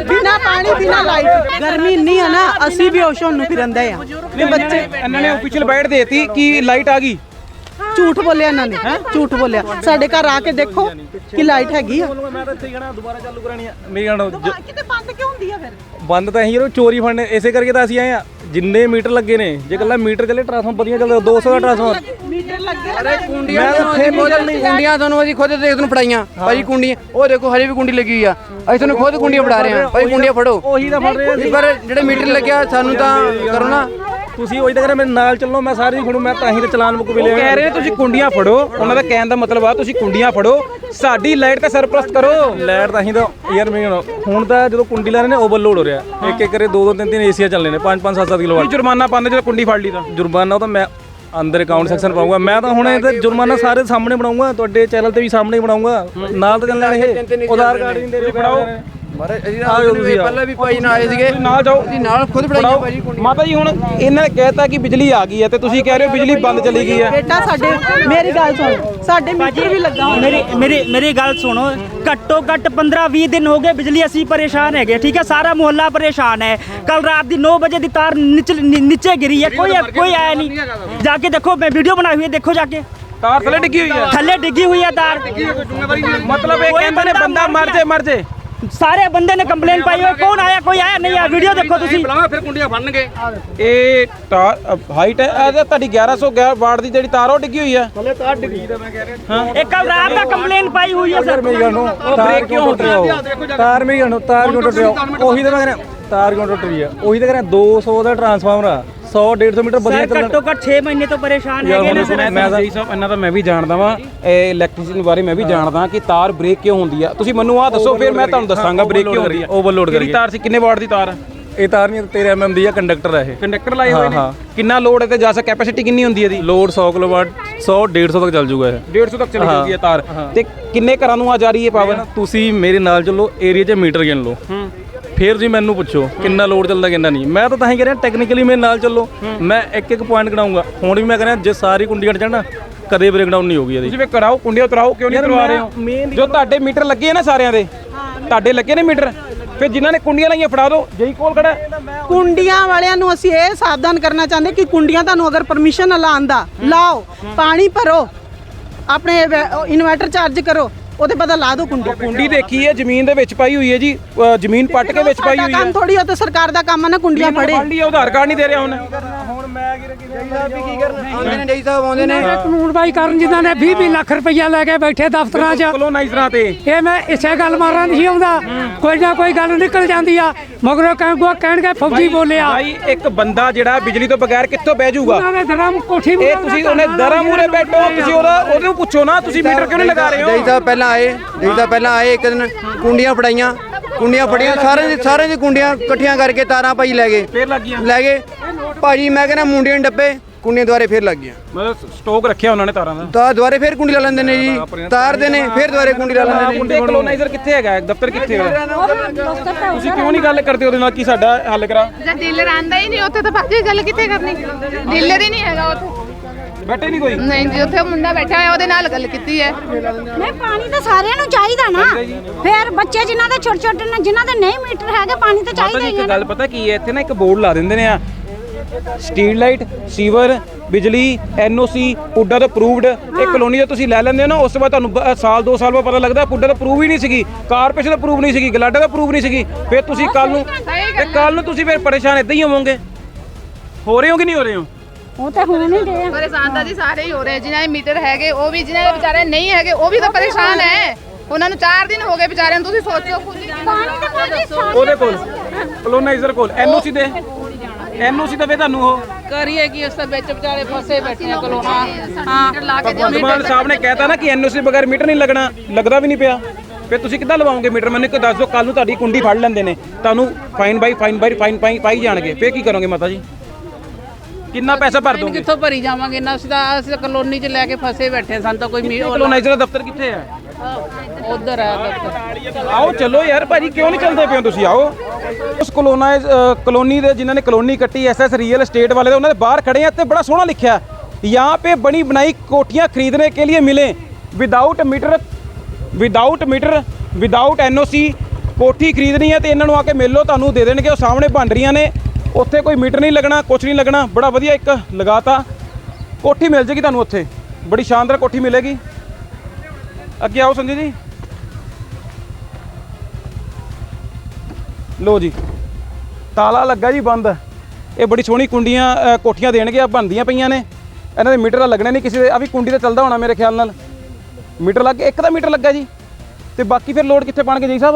ਬਿਨਾ ਪਾਣੀ ਬਿਨਾ ਲਾਈਟ। ਗਰਮੀ ਇੰਨੀ ਆ ਨਾ ਅਸੀਂ ਵੀ ਹੋਸ਼ ਨੂੰ ਫਿਰੰਦੇ ਆ। ਨਹੀਂ ਬੱਚੇ ਇਹਨਾਂ ਨੇ ਅਫੀਸ਼ੀਅਲ ਬਾਈਟ ਦੇਤੀ ਕਿ ਲਾਈਟ ਆ ਗਈ। ਝੂਠ ਬੋਲਿਆ ਇਹਨਾਂ ਨੇ ਝੂਠ ਬੋਲਿਆ। ਸਾਡੇ ਘਰ ਆ ਕੇ ਦੇਖੋ ਕਿ ਲਾਈਟ ਹੈਗੀ ਆ। ਮੈਂ ਤਾਂ ਇੱਥੇ ਕਹਿਣਾ ਦੁਬਾਰਾ ਚਾਲੂ ਕਰਾਣੀ ਆ। ਮੇਰੀ ਗੱਲ ਸੁਣੋ, ਜ- ਕਿਤੇ ਬੰਦ ਕਿਉਂ ਹੁੰਦੀ ਆ ਫਿਰ? ਬੰਦ ਤਾਂ ਇਹੀ ਰੋ ਚੋਰੀ ਫੜਨੇ ਇਸੇ ਕਰਕੇ ਤਾਂ ਅਸੀਂ ਆਏ ਆ। ਜਿੰਨੇ ਮੀਟਰ ਲੱਗੇ ਨੇ ਜੇ ਕੱਲਾ ਮੀਟਰ ਚੱਲੇ ਟਰਾਂਸਫਾਰਮਰ ਵਧੀਆ ਚੱਲਦਾ 200 ਦਾ ਟਰਾਂਸਫਾਰਮਰ ਮੀਟਰ ਲੱਗੇ ਮੈਂ ਉੱਥੇ ਨਹੀਂ। ਕੁੰਡੀਆਂ ਤੁਹਾਨੂੰ ਅਸੀਂ ਖੁਦ ਦੇਖ ਤੁਹਾਨੂੰ ਫੜਾਈਆਂ। ਭਾਈ ਕੁੰਡੀਆਂ ਉਹ ਦੇਖੋ ਹਜੇ ਵੀ ਕੁੰਡੀ ਲੱਗੀ ਹੋਈ ਆ। ਅਸੀਂ ਤੁਹਾਨੂੰ ਖੁਦ ਕੁੰਡੀਆਂ ਫੜਾ ਰਹੇ ਹਾਂ। ਭਾਈ ਕੁੰਡੀਆਂ ਫੜੋ। ਉਹੀ ਤਾਂ ਫੜ ਰਹੇ ਆ ਪਰ ਜਿਹੜੇ ਮੀਟਰ ਲੱਗਿਆ ਸਾਨੂੰ ਤਾਂ ਕਰੋ ਨਾ। ਤੁਸੀਂ ਉਹੀ ਤਾਂ ਕਹਿੰਦੇ ਮੇਰੇ ਨਾਲ ਚੱਲੋ ਮੈਂ ਸਾਰੇ ਖੜੂ ਮੈਂ ਤਾਂ ਹੀ ਤੇ ਚਲਾਨ ਮੁੱਕ ਉਹ ਮਿਲਿਆ ਕਹਿ ਰਹੇ ਨੇ ਤੁਸੀਂ ਕੁੰਡੀਆਂ ਫੜੋ। ਉਹਨਾਂ ਦਾ ਕਹਿਣ ਦਾ ਮਤਲਬ ਆ ਤੁਸੀਂ ਕੁੰਡੀਆਂ ਫੜੋ। ਸਾਡੀ ਲਾਈਟ ਤੇ ਸਰਪ੍ਰਸਤ ਕਰੋ। ਲੈਟ ਤਾਂ ਹੀ ਤਾਂ ਯਾਰ ਮੈਂ ਹੁਣ- ਹੁਣ ਤਾਂ ਜਦੋਂ ਕੁੰਡੀ ਲਾ ਰਹੇ ਨੇ ਓਵਰਲੋਡ ਹੋ ਰਿਹਾ। ਇੱਕ ਇੱਕ ਕਰੇ ਦੋ ਦੋ ਤਿੰਨ ਤਿੰਨ ਏਸੀਆ ਚੱਲਨੇ ਨੇ 5 5 7 7 ਕਿਲੋ ਜੁਰਮਾਨਾ ਪਾਉਂਦੇ ਜਦੋਂ ਕੁੰਡੀ ਫੜ ਲਈ ਤਾਂ। ਜੁਰਮਾਨਾ ਉਹ ਤਾਂ ਮੈਂ ਅੰਦਰ ਅਕਾਊਂਟ ਸੈਕਸ਼ਨ ਪਾਉਂਗਾ ਮੈਂ ਤਾਂ ਹੁਣ ਇਹ ਤਾਂ ਜੁਰਮਾਨਾ ਸਾਰੇ ਸਾਹਮਣੇ ਬਣਾਉਂਗਾ ਤੁਹਾਡੇ ਚੈਨਲ ਤੇ ਵੀ ਸਾਹਮਣੇ ਬਣਾਉਂਗਾ ਨਾਲ ਤਾਂ ਚੱਲਣਾ ਇਹ। ਆਧਾਰ ਕਾਰਡ ਨਹੀਂ ਦੇ ਰਹੇ ਫੜਾਓ ਪਹਿਲਾਂ ਵੀ ਭਾਈ ਨਾਲ ਆਏ ਸੀਗੇ। ਨਾਲ ਜਾਓ। ਅਸੀਂ ਨਾਲ ਖੁਦ ਫੜਾਈਆਂ ਭਾਜੀ ਮਾਤਾ ਜੀ ਹੁਣ ਇਹਨਾਂ ਨੇ ਕਹਿਤਾ ਕਿ ਬਿਜਲੀ ਆ ਗਈ ਹੈ ਤੇ ਤੁਸੀਂ ਕਹਿ ਰਹੇ ਹੋ ਬਿਜਲੀ ਬੰਦ ਚਲੀ ਗਈ ਹੈ। ਬੇਟਾ ਸਾਡੇ ਮੇਰੀ ਗੱਲ ਸੁਣ। ਸਾਡੇ ਮੀਟਰ ਵੀ ਲੱਗਾ ਹੋਇਆ। ਮੇਰੀ ਮੇਰੀ ਮੇਰੀ ਗੱਲ ਸੁਣੋ। ਘੱਟੋ ਘੱਟ 15 20 ਦਿਨ ਹੋ ਗਏ ਬਿਜਲੀ ਅਸੀਂ ਪਰੇਸ਼ਾਨ ਹੈਗੇ ਠੀਕ ਹੈ? ਸਾਰਾ ਮੁਹੱਲਾ ਪਰੇਸ਼ਾਨ ਹੈ। ਕੱਲ ਰਾਤ ਦੀ 9 ਵਜੇ ਦੀ ਤਾਰ ਨੀਚੇ ਨੀ- ਨੀਚੇ ਗਿਰੀ ਹੈ। ਕੋਈ ਕੋਈ ਆਇਆ ਨਹੀਂ। ਜਾ ਕੇ ਦੇਖੋ ਮੈਂ ਵੀਡੀਓ ਬਣਾਈ ਹੋਈ ਹੈ ਦੇਖੋ ਜਾ ਕੇ। ਤਾਰ ਥੱਲੇ ਡਿੱਗੀ ਹੋਈ ਹੈ। ਥੱਲੇ ਡਿੱਗੀ ਹੋਈ ਹੈ ਤਾਰ। ਮਤਲਬ ਇਹ ਕੋਈ ਕਹਿੰਦੇ ਨੇ ਬੰਦਾ ਮਰ ਜੇ ਮਰ ਜੇ। ਸਾਰੇ ਬੰਦੇ ਨੇ ਕੰਪਲੇਨ ਪਾਈ ਹੋਈ ਕੌਣ ਆਇਆ ਕੋਈ ਆਇਆ ਨਹੀਂ ਆ ਵੀਡੀਓ ਦੇਖੋ ਤੁਸੀਂ। ਫਿਰ ਕੁੰਡੀਆਂ ਫੜਨਗੇ ਇਹ ਤਾਰ ਹਾਈਟ ਹੈ ਇਹ ਤਾਂ ਤੁਹਾਡੀ 1100 ਵਾਟ ਦੀ ਜਿਹੜੀ ਤਾਰ ਆ, ਉਹ ਡਿੱਗੀ ਹੋਈ ਹੈ। ਇਹ ਕੱਲ ਰਾਤ ਦਾ ਕੰਪਲੇਨ ਪਾਈ ਹੋਈ ਹੈ ਸਰ। ਮੇਰੀ ਗੱਲ ਨੂੰ ਤਾਰ ਕਿਉਂ ਟੁੱਟ ਰਿਹਾ ਉਹ? ਤਾਰ ਮੇਰੀ ਗੱਲ ਨੂੰ ਤਾਰ ਕਿਉਂ ਟੁੱਟ ਰਿਹਾ? ਉਹ? ਉਹੀ ਤਾਂ ਮੈਂ ਕਹਿੰਦਾ ਤਾਰ ਕਿਉਂ ਟੁੱਟ ਰਹੀ ਆ ਉਹੀ ਤਾਂ ਕਹਿੰਦਾ 200 ਦਾ ਟਰਾਂਸਫਾਰਮਰ ਆ। 100 150 ਮੀਟਰ ਵਧੀਆ ਸਰ ਚੱਲਣਾ। ਘੱਟੋ ਘੱਟ 6 ਮਹੀਨੇ ਤੋਂ ਪਰੇਸ਼ਾਨ ਹੈਗੇ ਨੇ ਸਰ। ਮੈਂ ਤਾਂ ਜੀ ਸਾਹਿਬ ਇਹਨਾਂ ਦਾ ਮੈਂ ਵੀ ਜਾਣਦਾ ਵਾਂ। ਇਹ ਇਲੈਕਟ੍ਰੀਸਿਟੀ ਬਾਰੇ ਮੈਂ ਵੀ ਜਾਣਦਾ ਕਿ ਤਾਰ ਬ੍ਰੇਕ ਕਿਉਂ ਹੁੰਦੀ ਆ? ਤੁਸੀਂ ਮੈਨੂੰ ਆਹ ਦੱਸੋ ਫਿਰ ਮੈਂ ਤੁਹਾਨੂੰ ਦੱਸਾਂਗਾ ਬ੍ਰੇਕ ਕਿਉਂ ਹੁੰਦੀ ਆ। ਓਵਰਲੋਡ ਕਰਕੇ ਤਾਰ ਸੀ? ਕਿੰਨੇ ਵਾਟ ਦੀ ਤਾਰ ਆ? ਇਹ ਤਾਰ ਨਹੀਂ 13 ਐਮਐਮ ਦੀ ਆ ਕੰਡਕਟਰ ਆ ਇਹ। ਕੰਡਕਟਰ ਲਾਏ ਹੋਏ ਨੇ। ਕਿੰਨਾ ਲੋਡ ਹੈ ਤੇ ਜਾ ਸਕ ਕੈਪੈਸਿਟੀ ਕਿੰਨੀ ਹੁੰਦੀ ਹੈ ਇਹਦੀ? ਲੋਡ 100 ਕਿਲੋਵਾਟ 100 150 ਤੱਕ ਚੱਲ ਜੂਗਾ ਇਹ। 150 ਤੱਕ ਚਲੀ ਜਾਂਦੀ ਹੈ ਤਾਰ। ਤੇ ਕਿੰਨੇ ਘਰਾਂ ਨੂੰ ਆ ਜਾ ਰਹੀ ਹੈ ਪਾਵਰ? ਤੁਸੀਂ ਮੇਰੇ ਨਾਲ ਚੱਲੋ ਏਰੀਆ 'ਚ ਮੀਟਰ ਗਿਣ ਲਓ। ਫਿਰ ਜੀ ਮੈਨੂੰ ਪੁੱਛੋ ਕਿੰਨਾ ਲੋਡ ਚੱਲਦਾ ਕਿੰਨਾ ਨਹੀਂ। ਮੈਂ ਤਾਂ ਤਾਂ ਹੀ ਕਹਿ ਰਿਹਾ ਟੈਕਨੀਕਲੀ ਮੇਰੇ ਨਾਲ ਚੱਲੋ। ਮੈਂ ਇੱਕ ਇੱਕ ਪੁਆਇੰਟ ਗਣਾਉਂਗਾ ਹੁਣ ਵੀ ਮੈਂ ਕਹਿ ਰਿਹਾ ਜੇ ਸਾਰੀ ਕੁੰਡੀਆਂ ਚੜਨਾ ਕਦੇ ਬ੍ਰੇਕਡਾਊਨ ਨਹੀਂ ਹੋਗੀ ਇਹਦੀ। ਤੁਸੀਂ ਵੀ ਕਰਾਓ ਕੁੰਡੀਆਂ ਉਤਰਾਓ ਕਿਉਂ ਨਹੀਂ ਕਰਵਾ ਰਹੇ ਹੋ? ਜੋ ਤੁਹਾਡੇ ਮੀਟਰ ਲੱਗੇ ਆ ਨਾ ਸਾਰਿਆਂ ਦੇ। ਤੁਹਾਡੇ ਲੱਗੇ ਨੇ ਮੀਟਰ? ਫਿਰ ਜਿਨ੍ਹਾਂ ਨੇ ਕੁੰਡੀਆਂ ਲਾਈਆਂ ਫੜਾ ਦਿਓ ਜਈ ਕੋਲ ਖੜਾ ਹੈ। ਕੁੰਡੀਆਂ ਵਾਲਿਆਂ ਨੂੰ ਅਸੀਂ ਇਹ ਸਾਵਧਾਨ ਕਰਨਾ ਚਾਹੁੰਦੇ ਕਿ ਕੁੰਡੀਆਂ ਤੁਹਾਨੂੰ ਅਗਰ ਪਰਮਿਸ਼ਨ ਲਾਉਣ ਦਾ ਲਾਓ ਪਾਣੀ ਭਰੋ ਆਪਣੇ ਇਨਵਰਟਰ ਚਾਰਜ ਕਰੋ ਉਹਦੇ ਬਦਲ ਲਾ ਦਿਓ ਕੁੰਡੀ। ਕੁੰਡੀ ਦੇਖੀ ਹੈ ਜ਼ਮੀਨ ਦੇ ਵਿੱਚ ਪਾਈ ਹੋਈ ਹੈ ਜੀ ਅ, ਜ਼ਮੀਨ ਪੱਟ ਕੇ ਵਿੱਚ ਪਾਈ ਹੋਈ ਹੈ। ਕੰਮ ਥੋੜੀ ਉਹ ਤੇ ਸਰਕਾਰ ਦਾ ਕੰਮ ਹੈ ਨਾ ਕੁੰਡੀਆਂ ਫੜੇ। ਫੜ ਲਈ ਹੈ, ਆਧਾਰ ਕਾਰਡ ਨਹੀਂ ਦੇ ਰਿਹਾ ਹੁਣ ਆਉਂਦੇ ਨੇ ਡੀ ਸਾਹਿਬ ਆਉਂਦੇ ਨੇ। ਕਾਨੂੰਨਬਾਈ ਕਰਨ ਜਿਨ੍ਹਾਂ ਨੇ 20 20 ਲੱਖ ਰੁਪਈਆ ਲੈ ਕੇ ਬੈਠੇ ਦਫ਼ਤਰਾਂ 'ਚ। ਕਲੋਨਾਈਜ਼ਰਾਂ ਤੇ। ਇਹ ਮੈਂ ਇਸੇ ਗੱਲ ਮਾਰਨ ਨਹੀਂ ਆਉਂਦਾ। ਕੋਈ ਨਾ ਕੋਈ ਗੱਲ ਨਿਕਲ ਜਾਂਦੀ ਆ। ਮਗਰੋਂ ਕਹਿਣਗੇ ਕਹਿਣਗੇ ਫੌਜੀ ਬੋਲਿਆ। ਭਾਈ ਇੱਕ ਬੰਦਾ ਜਿਹੜਾ ਬਿਜਲੀ ਤੋਂ ਬਗੈਰ ਕਿੱਥੋਂ ਬਹਿ ਜਾਊਗਾ? ਉਹਨਾਂ ਨੇ ਧਰਮ ਕੋਠੀ ਇਹ ਤੁਸੀਂ ਉਹਨੇ ਦਰਾਂ ਮੂਰੇ ਬੈਠੋ ਤੁਸੀਂ ਉਹਦਾ ਉਹਦੇ ਨੂੰ ਪੁੱਛੋ ਨਾ ਤੁਸੀਂ ਮੀਟਰ ਕਿਉਂ ਨਹੀਂ ਲਗਾ ਰਹੇ ਡੀ ਹੋ ਸਾਹਿਬ ਪਹਿਲਾਂ ਆਏ ਡੀ ਸਾਹਿਬ ਪਹਿਲਾਂ ਆਏ ਇੱਕ ਦਿਨ ਕੁੰਡੀਆਂ ਫੜਾਈਆਂ। ਕੁੰਡੀਆਂ ਫੜੀਆਂ ਸਾਰੇ ਦੀ ਸਾਰੇ ਦੀ ਕੁੰਡੀਆਂ ਇਕੱਠੀਆਂ ਕਰਕੇ ਤਾਰਾਂ ਭਾਈ ਲੈ ਗਏ। ਲੈ ਗਏ। ਭਾਜੀ ਮੈਂ ਕਹਿੰਦਾ ਮੁੰਡਿਆਂ ਨੂੰ ਡੱਬੇ ਕੁੰਡੀਆਂ ਦੁਆਰੇ ਫੇਰ ਲੱਗ ਗਈਆਂ। ਮਤਲਬ ਸਟਾਕ ਰੱਖਿਆ ਉਹਨਾਂ ਨੇ ਤਾਰਾਂ ਦਾ? ਤਾਂ ਦੁਆਰੇ ਫੇਰ ਕੁੰਡੀ ਲਾ ਲੈਂਦੇ ਨੇ ਜੀ। ਤਾਰਦੇ ਨੇ ਫੇਰ ਦੁਆਰੇ ਕੁੰਡੀ ਲਾ ਲੈਂਦੇ ਨੇ ਮੁੰਡੇ ਕਲੋਨਾਈਜ਼ਰ ਕਿੱਥੇ ਹੈਗਾ? ਦਫ਼ਤਰ ਕਿੱਥੇ ਹੈ। ਤੁਸੀਂ ਕਿਉਂ ਨਹੀਂ ਗੱਲ ਕਰਦੇ ਉਹਦੇ ਨਾਲ ਕੀ ਸਾਡਾ ਹੱਲ ਕਰਾ? ਜਦ ਡੀਲਰ ਆਂਦਾ ਹੀ ਨਹੀਂ ਉੱਥੇ ਤਾਂ ਭਾਜੀ ਗੱਲ ਕਿੱਥੇ ਕਰਨੀ? ਡੀਲਰ ਹੀ ਨਹੀਂ ਹੈਗਾ ਉੱਥੇ। ਬੈਠੇ ਨਹੀਂ ਕੋਈ? ਨਹੀਂ ਜੀ ਉੱਥੇ ਮੁੰਡਾ ਬੈਠਾ ਹੋਇਆ ਉਹਦੇ ਨਾਲ ਗੱਲ ਕੀਤੀ ਹੈ। ਨਹੀਂ ਪਾਣੀ ਤਾਂ ਸਾਰਿਆਂ ਨੂੰ ਚਾਹੀਦਾ ਨਾ। ਫਿਰ ਬੱਚੇ ਜਿਨ੍ਹਾਂ ਦੇ ਛੋਟੇ ਛੋਟੇ ਨੇ ਜਿਨ੍ਹਾਂ ਦੇ ਨਹੀਂ ਮੀਟਰ ਹੈਗੇ ਪਾਣੀ ਤਾਂ ਚਾਹੀਦਾ ਹੀ ਇੱਕ ਹੈ ਗੱਲ ਪਤਾ ਕੀ ਹੈ? ਇੱਥੇ ਨਾ ਇੱਕ ਬੋਰਡ ਲਾ ਦਿੰਦੇ ਨੇ ਆ। ਸਟਰੀਟ ਲਾਈਟ ਸੀਵਰ ਬਿਜਲੀ ਐਨਓਸੀ ਪੁੱਡਾ ਤੋਂ ਅਪਰੂਵਡ ਇਹ ਕਲੋਨੀ ਦਾ ਤੁਸੀਂ ਲੈ ਲੈਂਦੇ ਹੋ ਨਾ ਉਸ ਤੋਂ ਬਾਅਦ ਤੁਹਾਨੂੰ ਬ- ਸਾਲ ਦੋ ਸਾਲ ਬਾਅਦ ਪਤਾ ਲੱਗਦਾ ਪੁੱਡਾ ਤਾਂ ਅਪਰੂਵ ਹੀ ਨਹੀਂ ਸੀਗੀ। ਕਾਰਪੋਰੇਸ਼ਨ ਦਾ ਅਪਰੂਵ ਨਹੀਂ ਸੀਗੀ ਗਲਾਡਾ ਦਾ ਅਪਰੂਵ ਨਹੀਂ ਸੀਗੀ। ਫਿਰ ਤੁਸੀਂ ਕੱਲ ਨੂੰ ਤੇ ਕੱਲ ਨੂੰ ਤੁਸੀਂ ਫਿਰ ਪਰੇਸ਼ਾਨ ਇਦਾਂ ਹੀ ਹੋਵੋਗੇ? ਹੋ ਰਹੇ ਹੋ ਕਿ ਨਹੀਂ ਹੋ ਰਹੇ ਹੋ? ਉਹ ਤਾਂ ਹੁਣ ਹੀ ਦੇ ਪਰੇਸ਼ਾਨ ਤਾਂ ਜੀ ਸਾਰੇ ਹੀ ਹੋ ਰਹੇ ਜਿਨ੍ਹਾਂ ਦੇ ਮੀਟਰ ਹੈਗੇ ਉਹ ਵੀ ਜਿਨ੍ਹਾਂ ਦੇ ਵਿਚਾਰੇ ਨਹੀਂ ਹੈਗੇ ਉਹ ਵੀ ਤਾਂ ਪਰੇਸ਼ਾਨ ਹੈ। ਉਹਨਾਂ ਨੂੰ 4 ਦਿਨ ਹੋ ਗਏ ਵਿਚਾਰਿਆਂ ਨੂੰ ਤੁਸੀਂ ਸੋਚੋ ਖੁਦ ਹੀ ਪਾਣੀ ਤਾਂ ਕੋਈ ਉਹਦੇ ਕੋਲ ਕਲੋਨਾਈਜ਼ਰ ਕੋਲ ਐਨਓਸੀ ਦੇ। ਐਨਓਸੀ ਤਾਂ ਵੇ ਤੁਹਾਨੂੰ ਉਹ ਕਰੀਏ ਕਿ ਉਸ ਵਿੱਚ ਵਿਚਾਰੇ ਫਸੇ ਬੈਠੇ ਆ ਕੋਲੋਂ ਹਾਂ। ਹਾਂ ਲਾ ਕੇ ਭਗਵੰਤ ਮਾਨ ਸਾਹਿਬ ਨੇ ਕਹਿਤਾ ਨਾ ਕਿ ਐਨਓਸੀ ਬਗੈਰ ਮੀਟਰ ਨਹੀਂ ਲੱਗਣਾ ਲੱਗਦਾ ਵੀ ਨਹੀਂ ਪਿਆ। ਫਿਰ ਤੁਸੀਂ ਕਿੱਦਾਂ ਲਵਾਓਗੇ ਮੀਟਰ? ਮੈਨੂੰ ਇੱਕ ਦੱਸ ਦਿਓ ਕੱਲ ਨੂੰ ਤੁਹਾਡੀ ਕੁੰਡੀ ਫੜ ਲੈਂਦੇ ਨੇ। ਤੁਹਾਨੂੰ fine by fine by fine ਪਾਈ ਪਾਈ ਜਾਣਗੇ। ਫਿਰ ਕੀ ਕਰੋਗੇ ਮਾਤਾ ਜੀ? ਕਿੰਨਾ ਪੈਸਾ ਭਰ ਦੋਗੇ? ਕਿੱਥੋਂ ਭਰੀ ਜਾਵਾਂਗੇ? ਨਾ ਅਸੀਂ ਤਾਂ ਅਸੀਂ ਤਾਂ ਕਲੋਨੀ 'ਚ ਲੈ ਕੇ ਫਸੇ ਬੈਠੇ ਸਾਨੂੰ ਤਾਂ ਕੋਈ ਕਲੋਨਾਈਜ਼ਰ ਦਾ ਦਫ਼ਤਰ ਕਿੱਥੇ ਹੈ? ਉਧਰ ਆ ਦਫ਼ਤਰ ਆਓ ਚਲੋ ਯਾਰ ਭਾਜੀ ਕਿਉਂ ਨਹੀਂ ਚੱਲਦੇ ਪਿਓ ਤੁਸੀਂ ਆਓ ਉਸ ਕਲੋਨਾਈਜ਼ ਅ, ਕਲੋਨੀ ਦੇ ਜਿਨ੍ਹਾਂ ਨੇ ਕਲੋਨੀ ਕੱਟੀ ਐਸਐਸ ਰੀਅਲ ਏਸਟੇਟ ਵਾਲੇ ਦੇ ਉਹਨਾਂ ਦੇ ਬਾਹਰ ਖੜੇ ਆ ਤੇ ਬੜਾ ਸੋਹਣਾ ਲਿਖਿਆ यहाँ पे बनी बनाई कोठियां खरीदने के लिए मिले without meter without meter without NOC ਕੋਠੀ ਖਰੀਦਣੀ ਹੈ ਤੇ ਇਹਨਾਂ ਨੂੰ ਆ ਕੇ ਮਿਲ ਲਓ ਤੁਹਾਨੂੰ ਦੇ ਦੇਣਗੇ ਉਹ ਸਾਹਮਣੇ ਬਣ ਰਹੀਆਂ ਨੇ ਉੱਥੇ ਕੋਈ ਮੀਟਰ ਨਹੀਂ ਲੱਗਣਾ ਕੁਝ ਨਹੀਂ ਲੱਗਣਾ ਬੜਾ ਵਧੀਆ ਇੱਕ ਲਗਾਤਾ ਕੋਠੀ ਮਿਲ ਜੇਗੀ ਤੁਹਾਨੂੰ ਉੱਥੇ ਬੜੀ ਸ਼ਾਨਦਾਰ ਕੋਠੀ ਮਿਲੇਗੀ ਅੱਗੇ ਆਓ ਸੰਜੇ ਜੀ। ਲੋ ਜੀ ਤਾਲਾ ਲੱਗਾ ਜੀ ਬੰਦ। ਇਹ ਬੜੀ ਸੋਹਣੀ ਕੁੰਡੀਆਂ ਅ, ਕੋਠੀਆਂ ਦੇਣਗੇ ਆ ਬਣਦੀਆਂ ਪਈਆਂ ਨੇ। ਇਹਨਾਂ ਦੇ ਮੀਟਰ ਤਾਂ ਲੱਗਣੇ ਨਹੀਂ ਕਿਸੇ ਦੇ। ਆ ਵੀ ਕੁੰਡੀ ਤੇ ਚੱਲਦਾ ਹੋਣਾ ਮੇਰੇ ਖਿਆਲ ਨਾਲ। ਮੀਟਰ ਲੱਗ ਇੱਕ ਦਾ ਮੀਟਰ ਲੱਗਾ ਜੀ। ਤੇ ਬਾਕੀ ਫਿਰ ਲੋਡ ਕਿੱਥੇ ਪਾਣਗੇ ਜੀ ਸਾਹਿਬ?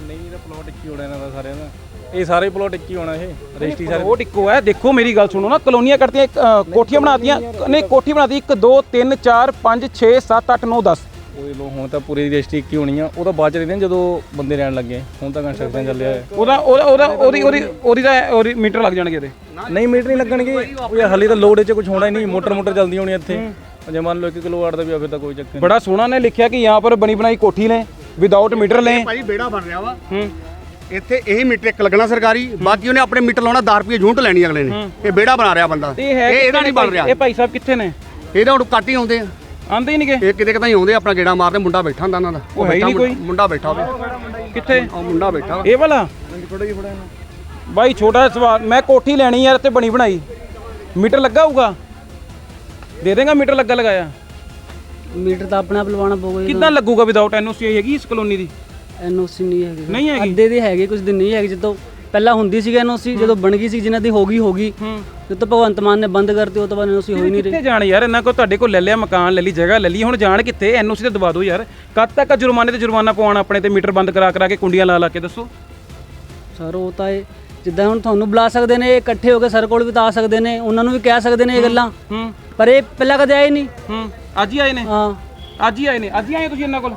ਨਹੀਂ ਇਹਦਾ ਪਲਾਟ ਇੱਕ ਹੀ ਹੋਣਾ ਇਹਨਾਂ ਦਾ ਸਾਰਿਆਂ ਦਾ। ਇਹ ਸਾਰੇ ਪਲੋਟ ਇੱਕ ਹੀ ਹੋਣਾ ਇਹ। ਰਜਿਸਟਰੀ ਸਾਰੇ ਉਹ ਇੱਕੋ ਹੈ। ਦੇਖੋ ਮੇਰੀ ਗੱਲ ਸੁਣੋ ਨਾ ਕਲੋਨੀਆਂ ਕਰਤੀਆਂ ਇੱਕ, ਅ, ਕੋਠੀਆਂ ਬਣਾਤੀਆਂ। ਨਹੀਂ ਕੋਠੀ ਬਣਾਤੀ 1 2 3 4 5 6 7 8 9 10 ਉਹਦੇ ਲੋ ਹੁਣ ਤਾਂ ਪੂਰੀ ਰਜਿਸਟਰੀ ਕੀ ਹੋਣੀ ਆ। ਉਹ ਤਾਂ ਬਾਅਦ ਚ ਰਹਿੰਦੇ ਜਦੋਂ ਬੰਦੇ ਰਹਿਣ ਲੱਗੇ ਹੁਣ ਤਾਂ ਕੰਸਟਰਕਸ਼ਨ ਚੱਲਿਆ ਹੈ। ਉਹਦਾ ਉਹਦਾ ਉਹਦੀ ਉਹਦੀ ਉਹਦੀ ਤਾਂ ਉਹਦੀ ਮੀਟਰ ਲੱਗ ਜਾਣਗੇ ਇਹਦੇ ਨਹੀਂ ਮੀਟਰ ਨਹੀਂ ਲੱਗਣਗੇ। ਉਹ ਯਾਰ ਤਾਂ ਲੋਡ 'ਚ ਕੁਝ ਹੋਣਾ ਹੀ ਨਹੀਂ। ਮੋਟਰ ਮੋਟਰ ਚੱਲਦੀ ਹੋਣੀ ਇੱਥੇ। ਜੇ ਮੰਨ ਲਓ 1 ਕਿਲੋ ਵਾਟ ਦਾ ਵੀ ਹੋਵੇ ਤਾਂ ਕੋਈ ਚੱਕਰ ਬੜਾ ਸੋਹਣਾ ਨੇ ਲਿਖਿਆ ਕਿ ਯਹਾਂ ਪਰ ਬਣੀ ਬਣਾਈ ਕੋਠੀ ਨੇ ਵਿਦਆਊਟ ਮੀਟਰ ਲੈ ਭਾਈ ਬੇੜਾ ਬਣ ਰਿਹਾ ਵਾ। ਹੂੰ। ਇੱਥੇ ਇਹ ਮੀਟਰ ਇੱਕ ਲੱਗਣਾ ਸਰਕਾਰੀ। ਬਾਕੀ ਉਹਨੇ ਆਪਣੇ ਮੀਟਰ ਲਾਉਣਾ 10 ਰੁਪਏ ਯੂਨਿਟ ਲੈਣੀ ਅਗਲੇ ਨੇ। ਇਹ ਬੇੜਾ ਬਣਾ ਰਿਹਾ ਬੰਦਾ। ਇਹ ਇਹਦਾ ਨਹੀਂ ਬਣ ਰਿਹਾ। ਇਹ ਭਾਈ ਸਾਹਿਬ ਕਿੱਥੇ ਨੇ? ਇਹਦਾ ਹੁਣ ਕੱਟ ਹੀ ਆਉਂਦੇ ਆ। ਆਂਦੇ ਹੀ ਨਹੀਂਗੇ ਇਹ ਕਿਤੇ ਕਿਤੇ ਹੀ ਆਉਂਦੇ ਆਪਣਾ ਗੇੜਾ ਮਾਰਦੇ ਮੁੰਡਾ ਬੈਠਾ ਹੁੰਦਾ ਉਹਨਾਂ ਦਾ। ਉਹ ਹੈ ਨਹੀਂ ਕੋਈ। ਮੁੰਡਾ ਬੈਠਾ ਹੋਵੇ। ਕਿੱਥੇ? ਉਹ ਮੁੰਡਾ ਬੈਠਾ ਵਾ। ਇਹ ਵਾਲਾ? ਬਾਈ ਛੋਟਾ ਜਿਹਾ ਸਵਾਲ। ਮੈਂ ਕੋਠੀ ਲੈਣੀ ਯਾਰ ਤੇ ਬਣੀ ਬਣਾਈ। ਮੀਟਰ ਲੱਗਾ ਹੋਊਗਾ? ਦੇ ਦੇਗਾ ਮੀਟਰ ਲੱਗਾ ਲਗਾਇਆ? ਮੀਟਰ ਤਾਂ ਆਪਣੇ ਆਪ ਲਵਾਉਣਾ ਪਊਗਾ ਕਿੱਦਾਂ ਲੱਗੂਗਾ ਵਿਦਾਊਟ ਐਨਓਸੀ ਹੈਗੀ ਇਸ ਕਲੋਨੀ ਦੀ? ਐਨਓਸੀ ਨਹੀਂ ਹੈਗੀ। ਨਹੀਂ ਹੈਗੀ? ਅੱਧੇ ਦੇ ਹੈਗੇ ਕੁਝ ਦਿਨ ਨਹੀਂ ਹੈਗੇ ਜਦੋਂ ਪਹਿਲਾਂ ਹੁੰਦੀ ਸੀ ਐਨਓਸੀ ਜਦੋਂ ਬਣ ਗਈ ਸੀ ਜਿਨ੍ਹਾਂ ਦੀ ਹੋ ਗਈ ਹੋ ਗਈ। ਜਦੋਂ ਭਗਵੰਤ ਮਾਨ ਨੇ ਬੰਦ ਕਰਤੀ ਉਹ ਤੋਂ ਬਾਅਦ ਐਨਓਸੀ ਹੋਈ ਨਹੀਂ ਰਹੀ। ਕਿੱਥੇ ਜਾਣ ਯਾਰ ਇਹਨਾਂ ਕੋ ਤੁਹਾਡੇ ਕੋਲ ਲੈ ਲਿਆ ਮਕਾਨ ਲੈ ਲਈ ਜਗ੍ਹਾ ਲੈ ਲਈ ਹੁਣ ਜਾਣ ਕਿੱਥੇ? ਐਨਓਸੀ ਤੇ ਦਬਾ ਦਿਓ ਯਾਰ। ਕਦ ਤੱਕ ਜੁਰਮਾਨੇ ਤੇ ਜੁਰਮਾਨਾ ਪਵਾਉਣਾ ਆਪਣੇ ਤੇ ਮੀਟਰ ਬੰਦ ਕਰਾ ਕਰਾ ਕੇ ਕੁੰਡੀਆਂ ਲਾ ਲਾ ਕੇ ਦੱਸੋ। ਸਰ ਉਹ ਤਾਂ ਇਹ ਜਿੱਦਾਂ ਹੁਣ ਤੁਹਾਨੂੰ ਬੁਲਾ ਸਕਦੇ ਨੇ ਇਹ ਇਕੱਠੇ ਹੋ ਕੇ ਸਰ ਕੋਲ ਵੀ ਤਾਂ ਆ ਸਕਦੇ ਨੇ ਉਹਨਾਂ ਨੂੰ ਵੀ ਕਹਿ ਸਕਦੇ ਨੇ ਇਹ ਗੱਲਾਂ। ਹੂੰ। ਪਰ ਇਹ ਪਹਿਲਾਂ ਕਦੇ ਆਏ ਨਹੀਂ। ਹੂੰ ਅੱਜ ਹੀ ਆਏ ਨੇ? ਹਾਂ। ਅੱਜ ਹੀ ਆਏ ਨੇ? ਅੱਜ ਹੀ ਆਏ ਤੁਸੀਂ ਇਹਨਾਂ ਕੋਲ?